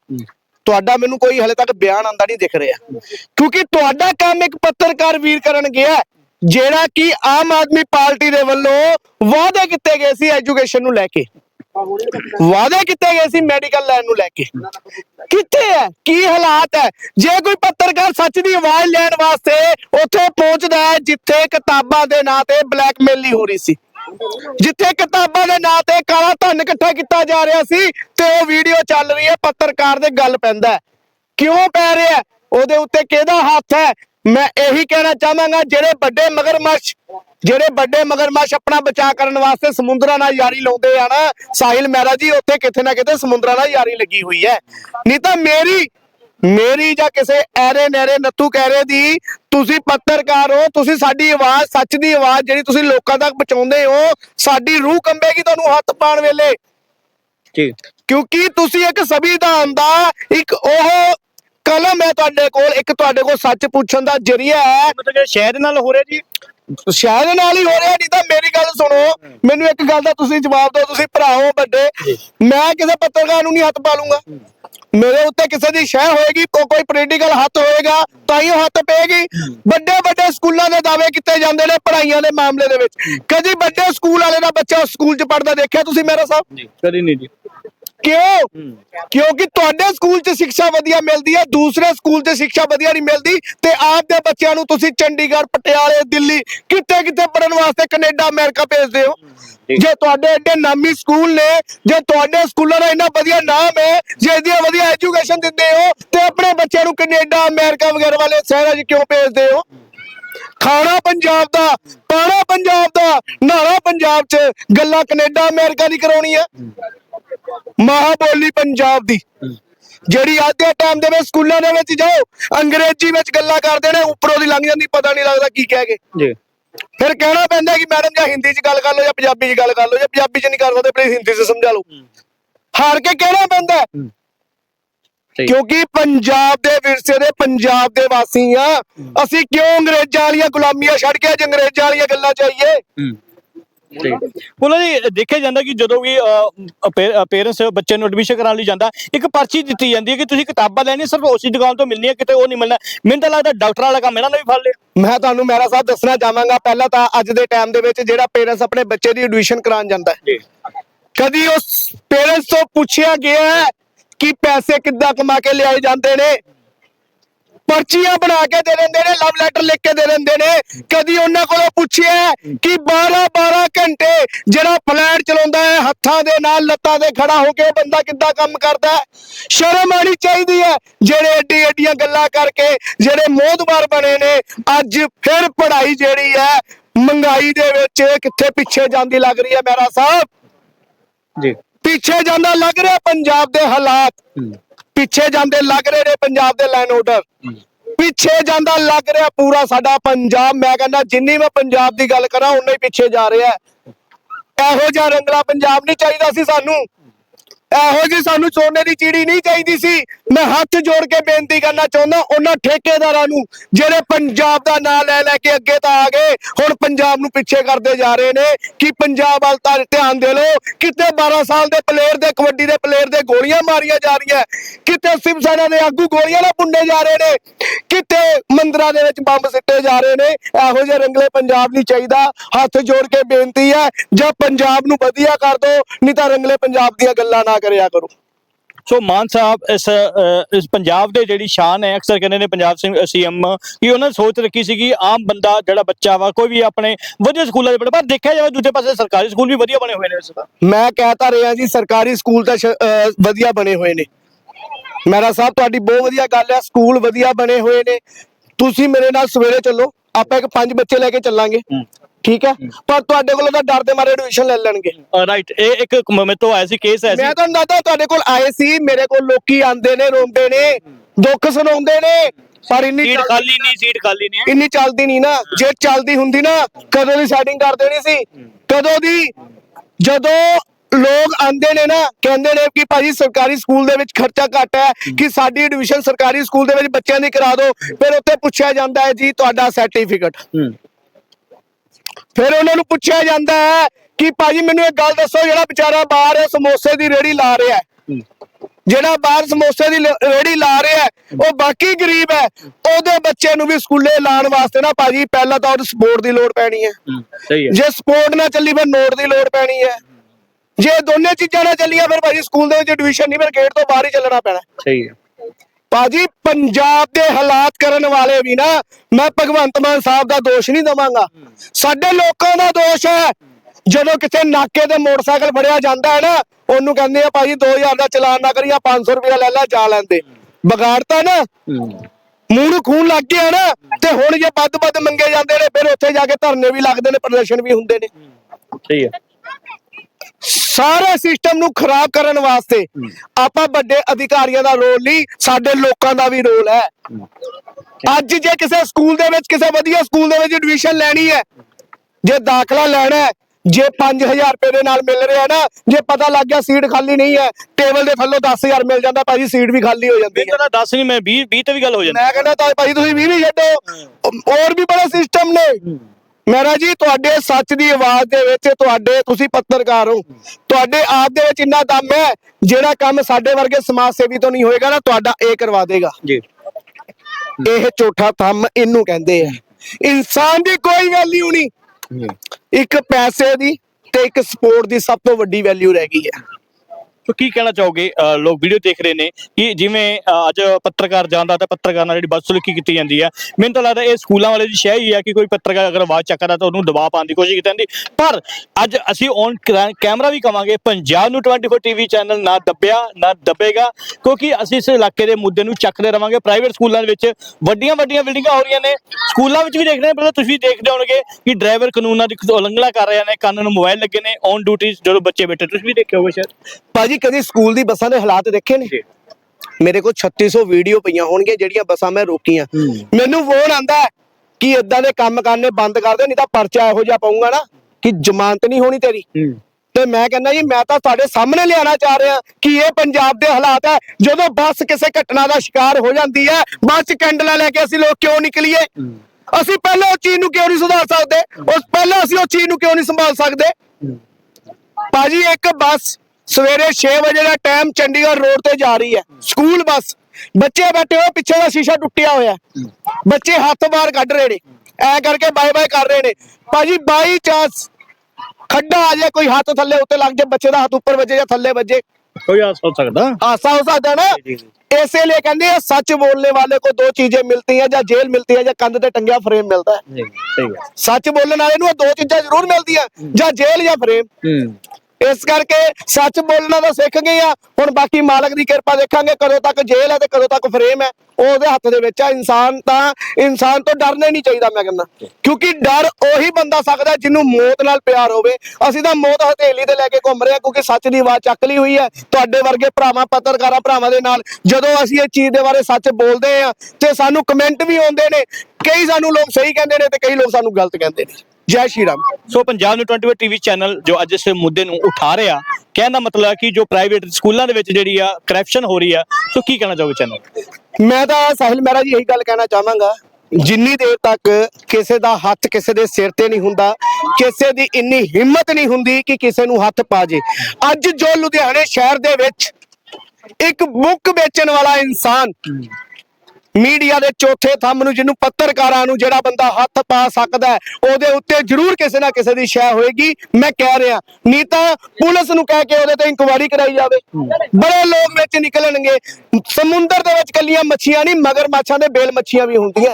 ਤੁਹਾਡਾ ਮੈਨੂੰ ਕੋਈ ਹਲੇ ਤੱਕ ਬਿਆਨ ਆਂਦਾ ਨਹੀਂ ਦਿਖ ਰਿਹਾ। ਕਿਉਂਕਿ ਤੁਹਾਡਾ ਕੰਮ ਇੱਕ ਪੱਤਰਕਾਰ ਵੀਰ ਕਰਨ ਗਿਆ ਜਿਹੜਾ ਕਿ ਆਮ ਆਦਮੀ ਪਾਰਟੀ ਦੇ ਵੱਲੋਂ ਵਾਅਦੇ ਕੀਤੇ ਗਏ ਸੀ ਐਜੂਕੇਸ਼ਨ ਨੂੰ ਲੈ ਕੇ। ਵਾਅਦੇ ਕੀਤੇ ਗਏ ਸੀ ਮੈਡੀਕਲ ਲੈਣ ਨੂੰ ਲੈ ਕੇ। ਕਿੱਥੇ ਹੈ? ਕੀ ਹਾਲਾਤ ਹੈ? ਜੇ ਕੋਈ ਪੱਤਰਕਾਰ ਸੱਚ ਦੀ ਆਵਾਜ਼ ਲੈਣ ਵਾਸਤੇ ਉੱਥੇ ਪਹੁੰਚਦਾ ਹੈ ਜਿੱਥੇ ਕਿਤਾਬਾਂ ਦੇ ਨਾਂ ਤੇ ਬਲੈਕਮੇਲੀ ਹੋ ਰਹੀ ਸੀ। ਜਿੱਥੇ ਕਿਤਾਬਾਂ ਦੇ ਨਾਂ ਤੇ ਕਾਲਾ ਧਨ ਇਕੱਠਾ ਕੀਤਾ ਜਾ ਰਿਹਾ ਸੀ ਤੇ ਉਹ ਵੀਡੀਓ ਚੱਲ ਰਹੀ ਹੈ, ਪੱਤਰਕਾਰ ਦੇ ਗੱਲ ਪੈਂਦਾ ਕਿਉਂ ਪੈ ਰਿਹਾ ਉਹਦੇ ਉੱਤੇ ਕਿਹਦਾ ਹੱਥ ਹੈ? ਮੈਂ ਇਹੀ ਕਹਿਣਾ ਚਾਹਾਂਗਾ ਜਿਹੜੇ ਵੱਡੇ ਮਗਰਮੱਛ ਜਿਹੜੇ ਵੱਡੇ ਮਗਰਮੱਛ ਆਪਣਾ ਬਚਾਅ ਕਰਨ ਵਾਸਤੇ ਸਮੁੰਦਰਾਂ ਨਾਲ ਯਾਰੀ ਲਾਉਂਦੇ ਆ ਨਾ ਸਾਹਿਲ ਮਹਿਰਾ ਜੀ ਉੱਥੇ ਕਿਤੇ ਨਾ ਕਿਤੇ ਸਮੁੰਦਰਾਂ ਨਾਲ ਯਾਰੀ ਲੱਗੀ ਹੋਈ ਹੈ। ਨਹੀਂ ਤਾਂ ਮੇਰੀ ਮੇਰੀ ਜਾਂ ਕਿਸੇ ਐਰੇ ਨੈਰੇ ਨੱਤੂ ਕਹਿਰੇ ਦੀ ਤੁਸੀਂ ਪੱਤਰਕਾਰ ਹੋ ਤੁਸੀਂ ਸਾਡੀ ਆਵਾਜ਼ ਸੱਚ ਦੀ ਆਵਾਜ਼ ਜਿਹੜੀ ਤੁਸੀਂ ਲੋਕਾਂ ਤੱਕ ਪਹੁੰਚਾਉਂਦੇ ਹੋ ਸਾਡੀ ਰੂਹ ਕੰਬੇਗੀ ਤੁਹਾਨੂੰ ਹੱਥ ਪਾਉਣ ਵੇਲੇ। ਕਿਉਂਕਿ ਤੁਸੀਂ ਇੱਕ ਸੰਵਿਧਾਨ ਦਾ ਇੱਕ ਉਹ ਕਲਮ ਹੈ ਤੁਹਾਡੇ ਕੋਲ ਇੱਕ ਤੁਹਾਡੇ ਕੋਲ ਸੱਚ ਪੁੱਛਣ ਦਾ ਜਰੀਆ ਹੈ। ਮਤਲਬ ਸ਼ਹਿਰ ਨਾਲ ਹੋ ਰਿਹਾ ਜੀ? ਸ਼ਾਇਦ ਨਾਲ ਹੀ ਹੋ ਰਿਹਾ ਨਹੀਂ ਤਾਂ ਮੇਰੀ ਗੱਲ ਸੁਣੋ। ਮੈਨੂੰ ਇੱਕ ਗੱਲ ਦਾ ਤੁਸੀਂ ਜਵਾਬ ਦਿਓ ਤੁਸੀਂ ਭਰਾ ਹੋ ਵੱਡੇ। ਮੈਂ ਕਿਸੇ ਪੱਤਰਕਾਰ ਨੂੰ ਨਹੀਂ ਹੱਥ ਪਾ ਲੂੰਗਾ ਮੇਰੇ ਉੱਤੇ ਕਿਸੇ ਦੀ ਸ਼ਹਿ ਹੋਏਗੀ ਕੋਈ ਪੋਲੀਟੀਕਲ ਹੱਥ ਹੋਏਗਾ ਤਾਂ ਹੀ ਉਹ ਹੱਥ ਪਏਗੀ। ਵੱਡੇ ਵੱਡੇ ਸਕੂਲਾਂ ਦੇ ਦਾਅਵੇ ਕੀਤੇ ਜਾਂਦੇ ਨੇ ਪੜ੍ਹਾਈਆਂ ਦੇ ਮਾਮਲੇ ਦੇ ਵਿੱਚ। ਕਦੀ ਵੱਡੇ ਸਕੂਲ ਵਾਲੇ ਦਾ ਬੱਚਾ ਉਸ ਸਕੂਲ 'ਚ ਪੜ੍ਹਦਾ ਦੇਖਿਆ ਤੁਸੀਂ ਮੇਰਾ ਸਾਹਿਬ ਜੀ ਕਦੀ ਨਹੀਂ ਜੀ। ਕਿਉਂ? ਕਿਉਂਕਿ ਤੁਹਾਡੇ ਸਕੂਲ 'ਚ ਸਿੱਖਿਆ ਵਧੀਆ ਮਿਲਦੀ ਹੈ ਦੂਸਰੇ ਸਕੂਲ 'ਚ ਸਿੱਖਿਆ ਵਧੀਆ ਨਹੀਂ ਮਿਲਦੀ ਤੇ ਆਪ ਦੇ ਬੱਚਿਆਂ ਨੂੰ ਤੁਸੀਂ ਚੰਡੀਗੜ੍ਹ ਪਟਿਆਲੇ ਦਿੱਲੀ ਕਿੱਥੇ ਕਿੱਥੇ ਪੜਨ ਵਾਸਤੇ ਕੈਨੇਡਾ ਅਮਰੀਕਾ ਭੇਜਦੇ ਹੋ? ਜੇ ਤੁਹਾਡੇ ਐਡੇ ਨਾਮੀ ਸਕੂਲ ਨੇ ਜੇ ਤੁਹਾਡੇ ਸਕੂਲਾਂ ਦਾ ਇੰਨਾ ਵਧੀਆ ਨਾਮ ਹੈ ਜੇ ਇਹਦੀ ਵਧੀਆ ਐਜੂਕੇਸ਼ਨ ਦਿੰਦੇ ਹੋ ਤੇ ਆਪਣੇ ਬੱਚਿਆਂ ਨੂੰ ਕੈਨੇਡਾ ਅਮਰੀਕਾ ਵਗੈਰਾ ਵਾਲੇ ਸ਼ਹਿਰਾਂ 'ਚ ਕਿਉਂ ਭੇਜਦੇ ਹੋ? ਖਾਣਾ ਪੰਜਾਬ ਦਾ ਪਾਣਾ ਪੰਜਾਬ ਦਾ ਨਹਾਣਾ ਪੰਜਾਬ 'ਚ ਗੱਲਾਂ ਕੈਨੇਡਾ ਅਮਰੀਕਾ ਦੀ ਕਰਾਉਣੀ ਹੈ। ਮਾਂ ਬੋਲੀ ਪੰਜਾਬ ਦੀ। ਜਿਹੜੀ ਅੱਜ ਦੇ ਟਾਈਮ ਦੇ ਵਿੱਚ ਸਕੂਲਾਂ ਦੇ ਵਿੱਚ ਜਾਓ ਅੰਗਰੇਜ਼ੀ ਵਿੱਚ ਗੱਲਾਂ ਕਰਦੇ ਨੇ ਉੱਪਰੋਂ ਦੀ ਲੰਘ ਜਾਂਦੀ ਪਤਾ ਨਹੀਂ ਲੱਗਦਾ ਕੀ ਕਹਿ ਗਏ। ਜੀ। ਫਿਰ ਕਹਿਣਾ ਪੈਂਦਾ ਕਿ ਮੈਡਮ ਜਾਂ ਹਿੰਦੀ 'ਚ ਗੱਲ ਕਰ ਲਓ ਜਾਂ ਪੰਜਾਬੀ 'ਚ ਗੱਲ ਕਰ ਲਓ ਜਾਂ ਪੰਜਾਬੀ 'ਚ ਨਹੀਂ ਕਰ ਸਕਦੇ ਪਲੀਜ਼ ਹਿੰਦੀ 'ਚ ਸਮਝਾ ਲਓ। ਹਾਰ ਕੇ ਕਹਿਣਾ ਪੈਂਦਾ। ਕਿਉਂਕਿ ਪੰਜਾਬ ਦੇ ਵਿਰਸੇ ਦੇ ਪੰਜਾਬ ਦੇ ਵਾਸੀ ਆ। ਅਸੀਂ ਕਿਉਂ ਅੰਗਰੇਜ਼ਾਂ ਵਾਲੀਆਂ ਗੁਲਾਮੀਆਂ ਛੱਡ ਕੇ ਅੰਗਰੇਜ਼ਾਂ ਵਾਲੀਆਂ ਗੱਲਾਂ ਚਾਹੀਏ ਬੋਲੋ ਜੀ ਦੇਖਿਆ ਜਾਂਦਾ ਕਿ ਜਦੋਂ ਵੀ ਪੇਰੈਂਟਸ ਬੱਚੇ ਨੂੰ ਐਡਮਿਸ਼ਨ ਕਰਾਉਣ ਲਈ ਜਾਂਦਾ ਇੱਕ ਪਰਚੀ ਦਿੱਤੀ ਜਾਂਦੀ ਹੈ ਕਿ ਤੁਸੀਂ ਕਿਤਾਬਾਂ ਲੈਣੀਆਂ ਸਿਰਫ ਉਸੇ ਦੁਕਾਨ ਤੋਂ ਮਿਲਣੀਆਂ ਕਿਤੇ ਉਹ ਨਹੀਂ ਮਿਲਣਾ। ਮੈਨੂੰ ਤਾਂ ਲੱਗਦਾ ਡਾਕਟਰਾਂ ਵਾਲਾ ਕੰਮ ਇਹਨਾਂ ਨੇ ਵੀ ਫੜ ਲਿਆ। ਮੈਂ ਤੁਹਾਨੂੰ ਮੇਰਾ ਸਾਹਿਬ ਦੱਸਣਾ ਚਾਹਾਂਗਾ ਪਹਿਲਾਂ ਤਾਂ ਅੱਜ ਦੇ ਟਾਈਮ ਦੇ ਵਿੱਚ ਜਿਹੜਾ ਪੇਰੈਂਟਸ ਆਪਣੇ ਬੱਚੇ ਦੀ ਐਡਮਿਸ਼ਨ ਕਰਾਉਣ ਜਾਂਦਾ ਹੈ। ਕਦੀ ਉਸ ਪੇਰੈਂਟਸ ਤੋਂ ਪੁੱਛਿਆ ਗਿਆ ਹੈ ਕਿ ਪੈਸੇ ਕਿੱਦਾਂ ਕਮਾ ਕੇ ਲਿਆਏ ਜਾਂਦੇ ਨੇ? ਪਰਚੀਆਂ ਬਣਾ ਕੇ ਦੇ ਦਿੰਦੇ ਨੇ ਲਵ ਲੈਟਰ ਲਿਖ ਕੇ ਦੇ ਦਿੰਦੇ ਨੇ। ਕਦੀ ਉਹਨਾਂ ਕੋਲੋਂ ਪੁੱਛਿਆ ਕਿ 12 12 ਘੰਟੇ ਜਿਹੜਾ ਫਲੈਟ ਚਲਾਉਂਦਾ ਹੈ ਹੱਥਾਂ ਦੇ ਨਾਲ ਲੱਤਾਂ ਦੇ ਖੜਾ ਹੋ ਕੇ ਬੰਦਾ ਕਿੱਦਾਂ ਕੰਮ ਕਰਦਾ ਹੈ? ਸ਼ਰਮ ਆਣੀ ਚਾਹੀਦੀ ਹੈ। ਜਿਹੜੇ ਏਡੀ ਏਡੀਆਂ ਗੱਲਾਂ ਕਰਕੇ ਜਿਹੜੇ ਮੋਦਵਾਰ ਬਣੇ ਨੇ ਅੱਜ ਫਿਰ ਪੜ੍ਹਾਈ ਜਿਹੜੀ ਹੈ ਮਹਿੰਗਾਈ ਦੇ ਵਿੱਚ ਕਿੱਥੇ ਪਿੱਛੇ ਜਾਂਦੀ ਲੱਗ ਰਹੀ ਹੈ ਮੇਰਾ ਸਾਹਿਬ? ਜੀ। ਪਿੱਛੇ ਜਾਂਦਾ ਲੱਗ ਰਿਹਾ ਪੰਜਾਬ ਦੇ ਹਾਲਾਤ। ਪਿੱਛੇ ਜਾਂਦੇ ਲੱਗ ਰਹੇ ਨੇ ਪੰਜਾਬ ਦੇ ਲਾਈਨ ਆਰਡਰ ਪਿੱਛੇ ਜਾਂਦਾ ਲੱਗ ਰਿਹਾ ਪੂਰਾ ਸਾਡਾ ਪੰਜਾਬ। ਮੈਂ ਕਹਿੰਦਾ ਜਿੰਨੀ ਮੈਂ ਪੰਜਾਬ ਦੀ ਗੱਲ ਕਰਾਂ ਉਨਾ ਹੀ ਪਿੱਛੇ ਜਾ ਰਿਹਾ। ਹੈ। ਇਹੋ ਜਿਹਾ ਰੰਗਲਾ ਪੰਜਾਬ ਨਹੀਂ ਚਾਹੀਦਾ ਸੀ ਸਾਨੂੰ। ਇਹੋ ਜੀ ਸਾਨੂੰ ਸੋਨੇ ਦੀ ਚਿੜੀ ਨਹੀਂ ਚਾਹੀਦੀ ਸੀ। ਮੈਂ ਹੱਥ ਜੋੜ ਕੇ ਬੇਨਤੀ ਕਰਨਾ ਚਾਹੁੰਦਾ ਉਹਨਾਂ ਠੇਕੇਦਾਰਾਂ ਨੂੰ, ਜਿਹੜੇ ਪੰਜਾਬ ਦਾ ਨਾਂ ਲੈ ਲੈ ਕੇ ਅੱਗੇ ਤਾਂ ਆ ਗਏ, ਹੁਣ ਪੰਜਾਬ ਨੂੰ ਪਿੱਛੇ ਕਰਦੇ ਜਾ ਰਹੇ ਨੇ, ਕਿ ਪੰਜਾਬ ਵੱਲ ਤਾਂ ਧਿਆਨ ਦੇ ਲਓ, ਕਿਤੇ 12 ਸਾਲ ਦੇ ਪਲੇਅਰ ਦੇ, ਕਬੱਡੀ ਦੇ ਪਲੇਅਰ ਦੇ ਗੋਲੀਆਂ ਮਾਰੀਆਂ ਜਾ ਰਹੀਆਂ, ਕਿਤੇ ਸਿਵ ਸੈਨਾ ਦੇ ਆਗੂ ਗੋਲੀਆਂ ਨਾਲ ਪੁੰਡੇ ਜਾ ਰਹੇ ਨੇ, ਕਿਤੇ ਮੰਦਰਾਂ ਦੇ ਵਿੱਚ ਬੰਬ ਸਿੱਟੇ ਜਾ ਰਹੇ ਨੇ, ਇਹੋ ਜਿਹੇ ਰੰਗਲੇ ਪੰਜਾਬ ਨਹੀਂ ਚਾਹੀਦਾ, ਹੱਥ ਜੋੜ ਕੇ ਬੇਨਤੀ ਹੈ, ਜਾਂ ਪੰਜਾਬ ਨੂੰ ਵਧੀਆ ਕਰ ਦਿਓ, ਨਹੀਂ ਤਾਂ ਰੰਗਲੇ ਪੰਜਾਬ ਦੀਆਂ ਗੱਲਾਂ ਨਾ ਕਰਿਆ ਕਰੋ। ਸੋ ਮਾਨ ਸਾਹਿਬ ਇਸ ਇਸ ਪੰਜਾਬ ਦੇ ਜਿਹੜੀ ਸ਼ਾਨ ਹੈ ਅਕਸਰ ਕਹਿੰਦੇ ਨੇ ਪੰਜਾਬ ਸਿੰਘ ਸੀਐਮ ਕਿ ਉਹਨਾਂ ਨੇ ਸੋਚ ਰੱਖੀ ਸੀ ਕਿ ਆਮ ਬੰਦਾ ਜਿਹੜਾ ਬੱਚਾ ਵਾ ਕੋਈ ਵੀ ਆਪਣੇ ਵਧੀਆ ਸਕੂਲਾਂ ਦੇ ਪੜ੍ਹੇ ਪਰ ਦੇਖਿਆ ਜਾਵੇ ਦੂਜੇ ਪਾਸੇ ਸਰਕਾਰੀ ਸਕੂਲ ਵੀ ਵਧੀਆ ਬਣੇ ਹੋਏ ਨੇ ਵੈਸੇ ਤਾਂ ਮੈਂ ਕਹਿਤਾ ਰਿਹਾ ਜੀ ਸਰਕਾਰੀ ਸਕੂਲ ਤਾਂ ਵਧੀਆ ਬਣੇ ਹੋਏ ਨੇ। ਮੇਰਾ ਸਾਹਿਬ ਤੁਹਾਡੀ ਬਹੁਤ ਵਧੀਆ ਗੱਲ ਹੈ ਸਕੂਲ ਵਧੀਆ ਬਣੇ ਹੋਏ ਨੇ। ਤੁਸੀਂ ਮੇਰੇ ਨਾਲ ਸਵੇਰੇ ਚੱਲੋ ਆਪਾਂ ਇੱਕ ਪੰਜ ਬੱਚੇ ਲੈ ਕੇ ਚੱਲਾਂਗੇ। ਠੀਕ ਹੈ? ਪਰ ਤੁਹਾਡੇ ਕੋਲੋਂ ਤਾਂ ਡਰ ਦੇ ਮਾਰੇ ਐਡਮਿਸ਼ਨ ਲੈ ਲੈਣਗੇ। ਰਾਈਟ ਇਹ ਇੱਕ ਮੇਰੇ ਤੋਂ ਆਇਆ ਸੀ ਕੇਸ ਹੈ ਸੀ। ਮੈਂ ਤੁਹਾਨੂੰ ਦੱਸਦਾ ਤੁਹਾਡੇ ਕੋਲ ਆਏ ਸੀ ਮੇਰੇ ਕੋਲ ਲੋਕੀ ਆਂਦੇ ਨੇ ਰੋਂਦੇ ਨੇ ਦੁੱਖ ਸੁਣਾਉਂਦੇ ਨੇ ਪਰ ਇੰਨੀ ਸੀਟ ਖਾਲੀ ਨਹੀਂ ਸੀਟ ਖਾਲੀ ਨਹੀਂ ਇੰਨੀ ਚੱਲਦੀ ਨਹੀਂ ਨਾ। ਜੇ ਚੱਲਦੀ ਹੁੰਦੀ ਨਾ ਕਦੋਂ ਦੀ ਸੈਟਿੰਗ ਕਰ ਦੇਣੀ ਸੀ? ਕਦੋਂ ਦੀ? ਜਦੋਂ ਲੋਕ ਆਂਦੇ ਨੇ ਨਾ ਕਹਿੰਦੇ ਨੇ ਕਿ ਭਾਜੀ ਸਰਕਾਰੀ ਸਕੂਲ ਦੇ ਵਿੱਚ ਖਰਚਾ ਘੱਟ ਹੈ ਕਿ ਸਾਡੀ ਐਡਮਿਸ਼ਨ ਸਰਕਾਰੀ ਸਕੂਲ ਦੇ ਵਿੱਚ ਬੱਚਿਆਂ ਦੀ ਕਰਾ ਦਿਓ। ਫਿਰ ਉੱਥੇ ਪੁੱਛਿਆ ਜਾਂਦਾ ਹੈ ਜੀ ਤੁਹਾਡਾ ਸਰਟੀਫਿਕੇਟ ਫਿਰ ਉਹਨਾਂ ਨੂੰ ਪੁੱਛਿਆ ਜਾਂਦਾ ਹੈ ਕਿ ਭਾਜੀ ਮੈਨੂੰ ਇੱਕ ਗੱਲ ਦੱਸੋ ਜਿਹੜਾ ਵਿਚਾਰਾ ਬਾਹਰ ਸਮੋਸੇ ਦੀ ਰੇੜੀ ਲਾ ਰਿਹਾ ਹੈ। ਜਿਹੜਾ ਬਾਹਰ ਸਮੋਸੇ ਦੀ ਰੇੜੀ ਲਾ ਰਿਹਾ ਹੈ, ਉਹ ਬਾਕੀ ਗਰੀਬ ਹੈ। ਉਹਦੇ ਬੱਚੇ ਨੂੰ ਵੀ ਸਕੂਲੇ ਲਾਉਣ ਵਾਸਤੇ ਨਾ ਭਾਜੀ ਪਹਿਲਾਂ ਤਾਂ ਉਹਨੂੰ ਸਪੋਰਟ ਦੀ ਲੋੜ ਪੈਣੀ ਹੈ। ਸਹੀ ਹੈ। ਜੇ ਸਪੋਰਟ ਨਾ ਚੱਲੀ ਫਿਰ ਨੋਟ ਦੀ ਲੋੜ ਪੈਣੀ ਹੈ। ਜੇ ਦੋਨੇ ਚੀਜ਼ਾਂ ਨਾ ਚੱਲੀਆਂ ਫਿਰ ਭਾਜੀ ਸਕੂਲ ਦੇ ਵਿੱਚ ਐਡਮਿਸ਼ਨ ਨਹੀਂ ਫਿਰ ਗੇਟ ਤੋਂ ਬਾਹਰ ਹੀ ਚੱਲਣਾ ਪੈਣਾ। ਸਹੀ ਹੈ। ਭਾਜੀ, ਪੰਜਾਬ ਦੇ ਹਾਲਾਤ ਕਰਨ ਵਾਲੇ ਵੀ ਨਾ, ਮੈਂ ਭਗਵੰਤ ਮਾਨ ਸਾਹਿਬ ਦਾ ਦੋਸ਼ ਨਹੀਂ ਦਵਾਂਗਾ। ਸਾਡੇ ਲੋਕਾਂ ਦਾ ਦੋਸ਼ ਹੈ, ਜਦੋਂ ਕਿਤੇ ਨਾਕੇ ਤੇ ਮੋਟਰਸਾਈਕਲ ਫੜਿਆ ਜਾਂਦਾ ਹੈ ਨਾ, ਉਹਨੂੰ ਕਹਿੰਦੇ ਆ, ਭਾਜੀ 2000 ਦਾ ਚਲਾਨ ਨਾ ਕਰੀਆ 500 ਰੁਪਇਆ ਲੈ ਲੈ, ਜਾ ਲੈਂਦੇ। ਵਿਗਾੜਤਾ ਨਾ। ਮੂੰਹ ਨੂੰ ਖੂਨ ਲੱਗ ਗਿਆ ਨਾ, ਤੇ ਹੁਣ ਜੇ ਵੱਧ ਵੱਧ ਮੰਗੇ ਜਾਂਦੇ ਨੇ, ਫਿਰ ਉੱਥੇ ਜਾ ਕੇ ਧਰਨੇ ਵੀ ਲੱਗਦੇ ਨੇ, ਪ੍ਰਦਰਸ਼ਨ ਵੀ ਹੁੰਦੇ ਨੇ। ਸਹੀ ਹੈ। ਸਾਰੇ ਸਿਸਟਮ ਨੂੰ ਖਰਾਬ ਕਰਨ ਵਾਸਤੇ ਆਪਾਂ ਵੱਡੇ ਅਧਿਕਾਰੀਆਂ ਦਾ ਰੋਲ ਨਹੀਂ ਸਾਡੇ ਲੋਕਾਂ ਦਾ ਵੀ ਰੋਲ ਹੈ। ਅੱਜ ਜੇ ਕਿਸੇ ਸਕੂਲ ਦੇ ਵਿੱਚ ਕਿਸੇ ਵਧੀਆ ਸਕੂਲ ਦੇ ਵਿੱਚ ਐਡਮਿਸ਼ਨ ਲੈਣੀ ਹੈ ਜੇ ਦਾਖਲਾ ਲੈਣਾ ਹੈ ਜੇ 5000 ਰੁਪਏ ਦੇ ਨਾਲ ਮਿਲ ਰਿਹਾ ਨਾ ਜੇ ਪਤਾ ਲੱਗ ਗਿਆ ਸੀਟ ਖਾਲੀ ਨਹੀਂ ਹੈ ਟੇਬਲ ਦੇ ਥੱਲੋਂ 10000 ਮਿਲ ਜਾਂਦਾ ਭਾਜੀ ਸੀਟ ਵੀ ਖਾਲੀ ਹੋ ਜਾਂਦੀ ਹੈ ਤਾਂ 10 ਨਹੀਂ ਮੈਂ 20 20 ਤੇ ਵੀ ਗੱਲ ਹੋ ਜਾਂਦੀ ਮੈਂ ਕਹਿੰਦਾ ਤਾਂ ਭਾਈ ਤੁਸੀਂ ਵੀ ਨਹੀਂ ਛੱਡੋ ਹੋਰ ਵੀ ਬੜੇ ਸਿਸਟਮ ਨੇ। ਮੇਰਾ ਜੀ ਤੁਹਾਡੇ ਸੱਚ ਦੀ ਆਵਾਜ਼ ਦੇ ਵਿੱਚ ਤੁਹਾਡੇ ਤੁਸੀਂ ਪੱਤਰਕਾਰ ਹੋ। ਤੁਹਾਡੇ ਆਪ ਦੇ ਵਿੱਚ ਇੰਨਾ ਦਮ ਹੈ ਜਿਹੜਾ ਕੰਮ ਸਾਡੇ ਵਰਗੇ ਸਮਾਜ ਸੇਵੀ ਤੋਂ ਨਹੀਂ ਹੋਏਗਾ ਨਾ ਤੁਹਾਡਾ ਇਹ ਕਰਵਾ ਦੇਗਾ। ਜੀ। ਇਹ ਝੂਠਾ ਥੰਮ ਇਹਨੂੰ ਕਹਿੰਦੇ ਆ। ਇਨਸਾਨ ਦੀ ਕੋਈ ਵੈਲਿਊ ਨਹੀਂ। ਇੱਕ ਪੈਸੇ ਦੀ ਤੇ ਇੱਕ ਸਪੋਰਟ ਦੀ ਸਭ ਤੋਂ ਵੱਡੀ ਵੈਲਿਊ ਰਹਿ ਗਈ ਹੈ। ਸੋ ਕੀ ਕਹਿਣਾ ਚਾਹੋਗੇ ਅ, ਲੋਕ ਵੀਡੀਓ ਦੇਖ ਰਹੇ ਨੇ ਕਿ ਜਿਵੇਂ ਅ, ਅੱਜ ਪੱਤਰਕਾਰ ਜਾਂਦਾ ਤਾਂ ਪੱਤਰਕਾਰ ਨਾਲ ਜਿਹੜੀ ਬਦਸਲੂਕੀ ਕੀਤੀ ਜਾਂਦੀ ਹੈ। ਮੈਨੂੰ ਤਾਂ ਲੱਗਦਾ ਇਹ ਸਕੂਲਾਂ ਵਾਲੇ ਦੀ ਸ਼ਹਿ ਹੀ ਹੈ ਕਿ ਕੋਈ ਪੱਤਰਕਾਰ ਅਗਰ ਆਵਾਜ਼ ਚੱਕਦਾ ਤਾਂ ਉਹਨੂੰ ਦਬਾਅ ਪਾਉਣ ਦੀ ਕੋਸ਼ਿਸ਼ ਕੀਤੀ ਜਾਂਦੀ। ਪਰ ਅੱਜ ਅਸੀਂ ਔਨ ਕੈਮਰਾ ਵੀ ਕਵਾਂਗੇ ਪੰਜਾਬ ਨੂੰ 24 ਟੀਵੀ ਚੈਨਲ ਨਾ ਦੱਬਿਆ ਨਾ ਦੱਬੇਗਾ ਕਿਉਂਕਿ ਅਸੀਂ ਇਸ ਇਲਾਕੇ ਦੇ ਮੁੱਦੇ ਨੂੰ ਚੱਕਦੇ ਰਵਾਂਗੇ। ਪ੍ਰਾਈਵੇਟ ਸਕੂਲਾਂ ਦੇ ਵਿੱਚ ਵੱਡੀਆਂ ਵੱਡੀਆਂ ਬਿਲਡਿੰਗਾਂ ਹੋ ਰਹੀਆਂ ਨੇ। ਸਕੂਲਾਂ ਵਿੱਚ ਵੀ ਦੇਖ ਰਹੇ ਨੇ ਪਰ ਤੁਸੀਂ ਦੇਖਦੇ ਹੋਣਗੇ ਕਿ ਡਰਾਈਵਰ ਕਾਨੂੰਨਾਂ ਦੀ ਉਲੰਘਣਾ ਕਰ ਰਹੇ ਨੇ ਕੰਨ ਨੂੰ ਮੋਬਾਈਲ ਲੱਗੇ ਨੇ ਔਨ ਡਿਊਟੀ ਜਦੋਂ ਬੱਚੇ ਬੈਠੇ ਤੁਸੀਂ ਵੀ ਦੇਖਿਆ ਹੋਵੇ ਸ਼ਾਇਦ। ਭਾਜੀ ਕਦੀ ਸਕੂਲ ਦੀ ਬੱਸਾਂ ਦੇ ਹਾਲਾਤ ਦੇਖੇ ਨੇ? ਮੇਰੇ ਕੋਲ 3600 ਵੀਡੀਓ ਪਈਆਂ ਹੋਣਗੀਆਂ ਜਿਹੜੀਆਂ ਬੱਸਾਂ ਮੈਂ ਰੋਕੀਆਂ। ਮੈਨੂੰ ਫੋਨ ਆਂਦਾ ਕਿ ਇਦਾਂ ਦੇ ਕੰਮ ਕਰਨੇ ਬੰਦ ਕਰ ਦੇ ਨਹੀਂ ਤਾਂ ਪਰਚਾ ਇਹੋ ਜਿਹਾ ਪਾਉਂਗਾ ਨਾ ਕਿ ਜ਼ਮਾਨਤ ਨਹੀਂ ਹੋਣੀ ਤੇਰੀ। ਤੇ ਮੈਂ ਕਹਿੰਦਾ ਜੀ ਮੈਂ ਤਾਂ ਤੁਹਾਡੇ ਸਾਹਮਣੇ ਲਿਆਣਾ ਚਾਹ ਰਿਹਾ ਕਿ ਇਹ ਪੰਜਾਬ ਦੇ ਹਾਲਾਤ ਹੈ ਜਦੋਂ ਬੱਸ ਕਿਸੇ ਘਟਨਾ ਦਾ ਸ਼ਿਕਾਰ ਹੋ ਜਾਂਦੀ ਹੈ ਬੱਸ ਕੈਂਡਲਾਂ ਲੈ ਕੇ ਅਸੀਂ ਲੋਕ ਕਿਉਂ ਨਿਕਲੀਏ? ਅਸੀਂ ਪਹਿਲਾਂ ਉਹ ਚੀਜ਼ ਨੂੰ ਕਿਉਂ ਨਹੀਂ ਸੁਧਾਰ ਸਕਦੇ? ਉਸ ਪਹਿਲਾਂ ਅਸੀਂ ਉਹ ਚੀਜ਼ ਨੂੰ ਕਿਉਂ ਨਹੀਂ ਸੰਭਾਲ ਸਕਦੇ? ਭਾਜੀ ਇੱਕ ਬੱਸ ਸਵੇਰੇ 6 ਵਜੇ ਦਾ ਟਾਈਮ ਚੰਡੀਗੜ੍ਹ ਰੋਡ ਤੇ ਜਾ ਰਹੀ ਹੈ। ਸਕੂਲ ਬੱਸ ਬੱਚੇ ਬੈਠੇ ਹੋ ਪਿੱਛੇ ਦਾ ਸ਼ੀਸ਼ਾ ਟੁੱਟਿਆ ਹੋਇਆ ਬੱਚੇ ਹੱਥ ਬਾਹਰ ਕੱਢ ਰਹੇ ਨੇ। ਐ ਕਰਕੇ ਬਾਏ ਬਾਏ ਕਰ ਰਹੇ ਨੇ। ਭਾਜੀ ਬਾਈ ਚਾਂਸ ਖੱਡਾ ਆ ਜਾਏ ਕੋਈ ਹੱਥ ਥੱਲੇ ਉੱਤੇ ਲੱਗ ਜਾਏ ਬੱਚੇ ਦਾ ਹੱਥ ਉੱਪਰ ਵੱਜੇ ਜਾਂ ਥੱਲੇ ਵੱਜੇ। ਕੋਈ ਆਸਾ ਹੋ ਸਕਦਾ? ਆਸਾ ਹੋ ਸਕਦਾ ਨਾ। ਇਸੇ ਲਈ ਕਹਿੰਦੇ ਆ ਸੱਚ ਬੋਲਨੇ ਵਾਲੇ ਕੋ ਦੋ ਚੀਜ਼ਾਂ ਮਿਲਤੀਆਂ ਜਾਂ ਜੇਲ੍ਹ ਮਿਲਤੀ ਹੈ ਜਾਂ ਕੰਧ ਤੇ ਟੰਗਿਆ ਫਰੇਮ ਮਿਲਦਾ ਹੈ। ਸੱਚ ਬੋਲਣ ਵਾਲੇ ਨੂੰ ਦੋ ਚੀਜ਼ਾਂ ਜ਼ਰੂਰ ਮਿਲਦੀਆਂ ਜਾਂ ਜੇਲ੍ਹ ਜਾਂ ਫਰੇਮ ਇਸ ਕਰਕੇ ਸੱਚ ਬੋਲਣਾ ਤਾਂ ਸਿੱਖ ਗਏ ਆ। ਹੁਣ ਬਾਕੀ ਮਾਲਕ ਦੀ ਕਿਰਪਾ ਦੇਖਾਂਗੇ, ਕਦੋਂ ਤੱਕ ਜੇਲ੍ਹ ਹੈ ਤੇ ਕਦੋਂ ਤੱਕ ਫਰੇਮ ਹੈ ਉਹਦੇ ਹੱਥ ਦੇ ਵਿੱਚ ਆ। ਇਨਸਾਨ ਤਾਂ, ਇਨਸਾਨ ਤੋਂ ਡਰਨਾ ਹੀ ਨਹੀਂ ਚਾਹੀਦਾ ਮੈਂ ਕਹਿੰਦਾ। ਕਿਉਂਕਿ ਡਰ ਉਹੀ ਬੰਦਾ ਸਕਦਾ ਜਿਹਨੂੰ ਮੌਤ ਨਾਲ ਪਿਆਰ ਹੋਵੇ। ਅਸੀਂ ਤਾਂ ਮੌਤ ਹਥੇਲੀ ਤੇ ਲੈ ਕੇ ਘੁੰਮ ਰਹੇ ਹਾਂ, ਕਿਉਂਕਿ ਸੱਚ ਦੀ ਆਵਾਜ਼ ਚੱਕ ਲਈ ਹੋਈ ਹੈ। ਤੁਹਾਡੇ ਵਰਗੇ ਭਰਾਵਾਂ, ਪੱਤਰਕਾਰਾਂ, ਭਰਾਵਾਂ ਦੇ ਨਾਲ ਜਦੋਂ ਅਸੀਂ ਇਹ ਚੀਜ਼ ਦੇ ਬਾਰੇ ਸੱਚ ਬੋਲਦੇ ਆ ਤੇ ਸਾਨੂੰ ਕਮੈਂਟ ਵੀ ਆਉਂਦੇ ਨੇ। ਕਈ ਸਾਨੂੰ ਲੋਕ ਸਹੀ ਕਹਿੰਦੇ ਨੇ ਤੇ ਕਈ ਲੋਕ ਸਾਨੂੰ ਗਲਤ ਕਹਿੰਦੇ ਨੇ। ਜੈ ਸ਼੍ਰੀ ਰਾਮ। ਸੋ ਪੰਜਾਬ ਨੂੰ 24 ਟੀਵੀ ਚੈਨਲ ਜੋ ਅੱਜ ਇਸ ਮੁੱਦੇ ਨੂੰ ਉਠਾ ਰਿਹਾ ਕਹਿਣ ਦਾ ਮਤਲਬ ਹੈ ਕਿ ਜੋ ਪ੍ਰਾਈਵੇਟ ਸਕੂਲਾਂ ਦੇ ਵਿੱਚ ਜਿਹੜੀ ਆ ਕਰਪਸ਼ਨ ਹੋ ਰਹੀ ਆ ਸੋ ਕੀ ਕਹਿਣਾ ਚਾਹੋਗੇ ਚੈਨਲ ਮੈਂ ਤਾਂ ਸਾਹਿਲ ਮਹਿਰਾ ਜੀ ਇਹੀ ਗੱਲ ਕਹਿਣਾ ਚਾਹਾਂਗਾ ਜਿੰਨੀ ਦੇਰ ਤੱਕ ਕਿਸੇ ਦਾ ਹੱਥ ਕਿਸੇ ਦੇ ਸਿਰ ਤੇ ਨਹੀਂ ਹੁੰਦਾ ਕਿਸੇ ਦੀ ਇੰਨੀ ਹਿੰਮਤ ਨਹੀਂ ਹੁੰਦੀ ਕਿ ਕਿਸੇ ਨੂੰ ਹੱਥ ਪਾ ਜੇ। ਅੱਜ ਜੋ ਲੁਧਿਆਣੇ ਸ਼ਹਿਰ ਦੇ ਵਿੱਚ ਇੱਕ ਬੁੱਕ ਵੇਚਣ ਵਾਲਾ ਇਨਸਾਨ ਮੀਡੀਆ ਦੇ ਚੌਥੇ ਥੰਮ ਨੂੰ, ਜਿਹਨੂੰ ਪੱਤਰਕਾਰਾਂ ਨੂੰ ਜਿਹੜਾ ਬੰਦਾ ਹੱਥ ਪਾ ਸਕਦਾ ਉਹਦੇ ਉੱਤੇ ਜ਼ਰੂਰ ਕਿਸੇ ਨਾ ਕਿਸੇ ਦੀ ਸ਼ੈ ਹੋਏਗੀ। ਮੈਂ ਕਹਿ ਰਿਹਾ, ਨਹੀਂ ਤਾਂ ਪੁਲਿਸ ਨੂੰ ਕਹਿ ਕੇ ਉਹਦੇ ਤੇ ਇਨਕੁਆਇਰੀ ਕਰਾਈ ਜਾਵੇ। ਬੜੇ ਲੋਕ ਵਿੱਚ ਨਿਕਲਣਗੇ। ਸਮੁੰਦਰ ਦੇ ਵਿੱਚ ਕੱਲੀਆਂ ਮੱਛੀਆਂ ਨਹੀਂ, ਮਗਰ ਮਾਛਾਂ ਦੇ ਬੇਲ ਮੱਛੀਆਂ ਵੀ ਹੁੰਦੀਆਂ।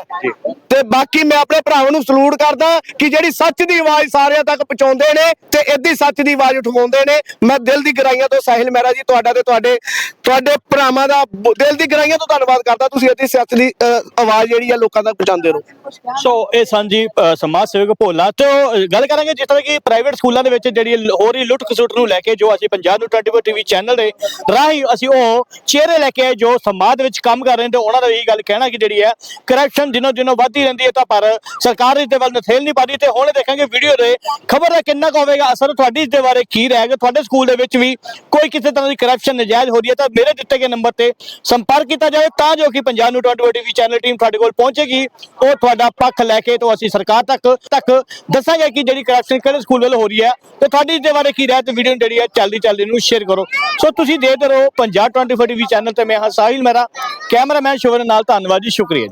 ਤੇ ਬਾਕੀ ਮੈਂ ਆਪਣੇ ਭਰਾਵਾਂ ਨੂੰ ਸਲੂਟ ਕਰਦਾ ਕਿ ਜਿਹੜੀ ਸੱਚ ਦੀ ਆਵਾਜ਼ ਸਾਰਿਆਂ ਤੱਕ ਪਹੁੰਚਾਉਂਦੇ ਨੇ ਤੇ ਇੱਦੀ ਸੱਚ ਦੀ ਆਵਾਜ਼ ਉਠਵਾਉਂਦੇ ਨੇ। ਮੈਂ ਦਿਲ ਦੀ ਗਰਾਈਆਂ ਤੋਂ, ਸਾਹਿਲ ਮਹਿਰਾ ਜੀ, ਤੁਹਾਡਾ ਤੇ ਤੁਹਾਡੇ ਤੁਹਾਡੇ ਭਰਾਵਾਂ ਦਾ ਦਿਲ ਦੀ ਗਰਾਈਆਂ ਤੋਂ ਧੰਨਵਾਦ ਕਰਦਾ। ਤੁਸੀਂ ਇੱਦੀ ਸੱਚ ਦੀ ਆਵਾਜ਼ ਜਿਹੜੀ ਆ ਲੋਕਾਂ ਤੱਕ ਪਹੁੰਚਾਉਂਦੇ ਰਹੋ। ਸੋ ਇਹ ਸਾਂਝੀ ਅ, ਸਮਾਜ ਸੇਵਕ ਭੋਲਾ ਤੋਂ ਅ, ਗੱਲ ਕਰਾਂਗੇ ਜਿਸ ਤਰ੍ਹਾਂ ਕਿ ਪ੍ਰਾਈਵੇਟ ਸਕੂਲਾਂ ਦੇ ਵਿੱਚ ਜਿਹੜੀ ਲ- ਹੋ ਰਹੀ ਲੁੱਟ ਖਸੁੱਟ ਨੂੰ ਲੈ ਕੇ ਜੋ ਅਸੀਂ ਪੰਜਾਬ ਨੂੰ 24 ਟੀਵੀ ਚੈਨਲ ਦੇ ਰਾਹੀਂ ਅਸੀਂ ਉਹ ਚਿਹਰੇ ਲੈ ਕੇ ਆਏ ਜੋ ਸਮਾਜ ਦੇ ਵਿੱਚ ਕੰਮ ਕਰ ਰਹੇ ਨੇ ਤੇ ਉਹਨਾਂ ਦਾ ਇਹੀ ਗੱਲ ਕਹਿਣਾ ਕਿ ਜਿਹੜੀ ਹੈ ਕਰਪਸ਼ਨ ਦਿਨੋਂ ਦਿਨੋਂ ਵੱਧਦੀ ਰਹਿੰਦੀ ਹੈ ਤਾਂ ਪਰ ਸਰਕਾਰ ਇਸ ਦੇ ਵੱਲ ਨਥੇਲ ਨਹੀਂ ਪਾ ਰਹੀ ਤੇ ਹੁਣ ਦੇਖਾਂਗੇ ਵੀਡੀਓ ਦੇ ਖਬਰ ਦਾ ਕਿੰਨਾ ਕੁ ਹੋਵੇਗਾ ਅਸਰ ਤੁਹਾਡੀ ਇਸ ਦੇ ਬਾਰੇ ਕੀ ਰਹੇਗਾ ਤੁਹਾਡੇ ਸਕੂਲ ਦੇ ਵਿੱਚ ਵੀ ਕੋਈ ਕਿਸੇ ਤਰ੍ਹਾਂ ਦੀ ਕਰਪਸ਼ਨ ਨਜਾਇਜ਼ ਹੋ ਰਹੀ ਹੈ ਤਾਂ ਮੇਰੇ ਦਿੱਤੇ ਗਏ ਨੰਬਰ ਤੇ ਸੰਪਰਕ ਕੀਤਾ ਜਾਵੇ ਤਾਂ ਜੋ ਕਿ ਪੰਜਾਬ ਨੂੰ 24 ਟੀਵੀ ਚੈਨਲ ਟੀਮ ਤੁਹਾਡੇ ਕੋਲ ਪਹੁੰਚੇਗੀ, ਉਹ ਤੁਹਾਡਾ ਪੱਖ ਲੈ ਕੇ ਤੋਂ ਅਸੀਂ ਸਰਕਾਰ ਤੱਕ ਤੱਕ ਦੱਸਾਂਗੇ ਕਿ ਜਿਹੜੀ ਕਰਪਸ਼ਨ ਕਿਹੜੇ ਸਕੂਲ ਵੱਲ ਹੋ ਰਹੀ ਹੈ ਤੇ ਤੁਹਾਡੀ ਇਸ ਦੇ ਬਾਰੇ ਕੀ ਰਾਏ ਤੇ ਵੀਡੀਓ ਜਿਹੜੀ ਹੈ ਚੱਲਦੀ ਚੱਲਦੀ ਨੂੰ ਸ਼ੇਅਰ ਕਰੋ। ਸੋ ਤੁਸੀਂ ਦੇਖਦੇ ਰਹੋ ਪੰਜਾਬ 24 ਟੀਵੀ ਚੈਨਲ ਤੇ ਮੈਂ ਹਾਂ ਸਾਹਿਲ ਮੇਰਾ ਕੈਮਰਾਮੈਨ ਸ਼ੁਭਨ ਨਾਲ ਧੰਨਵਾਦ ਜੀ, ਸ਼ੁਕਰੀਆ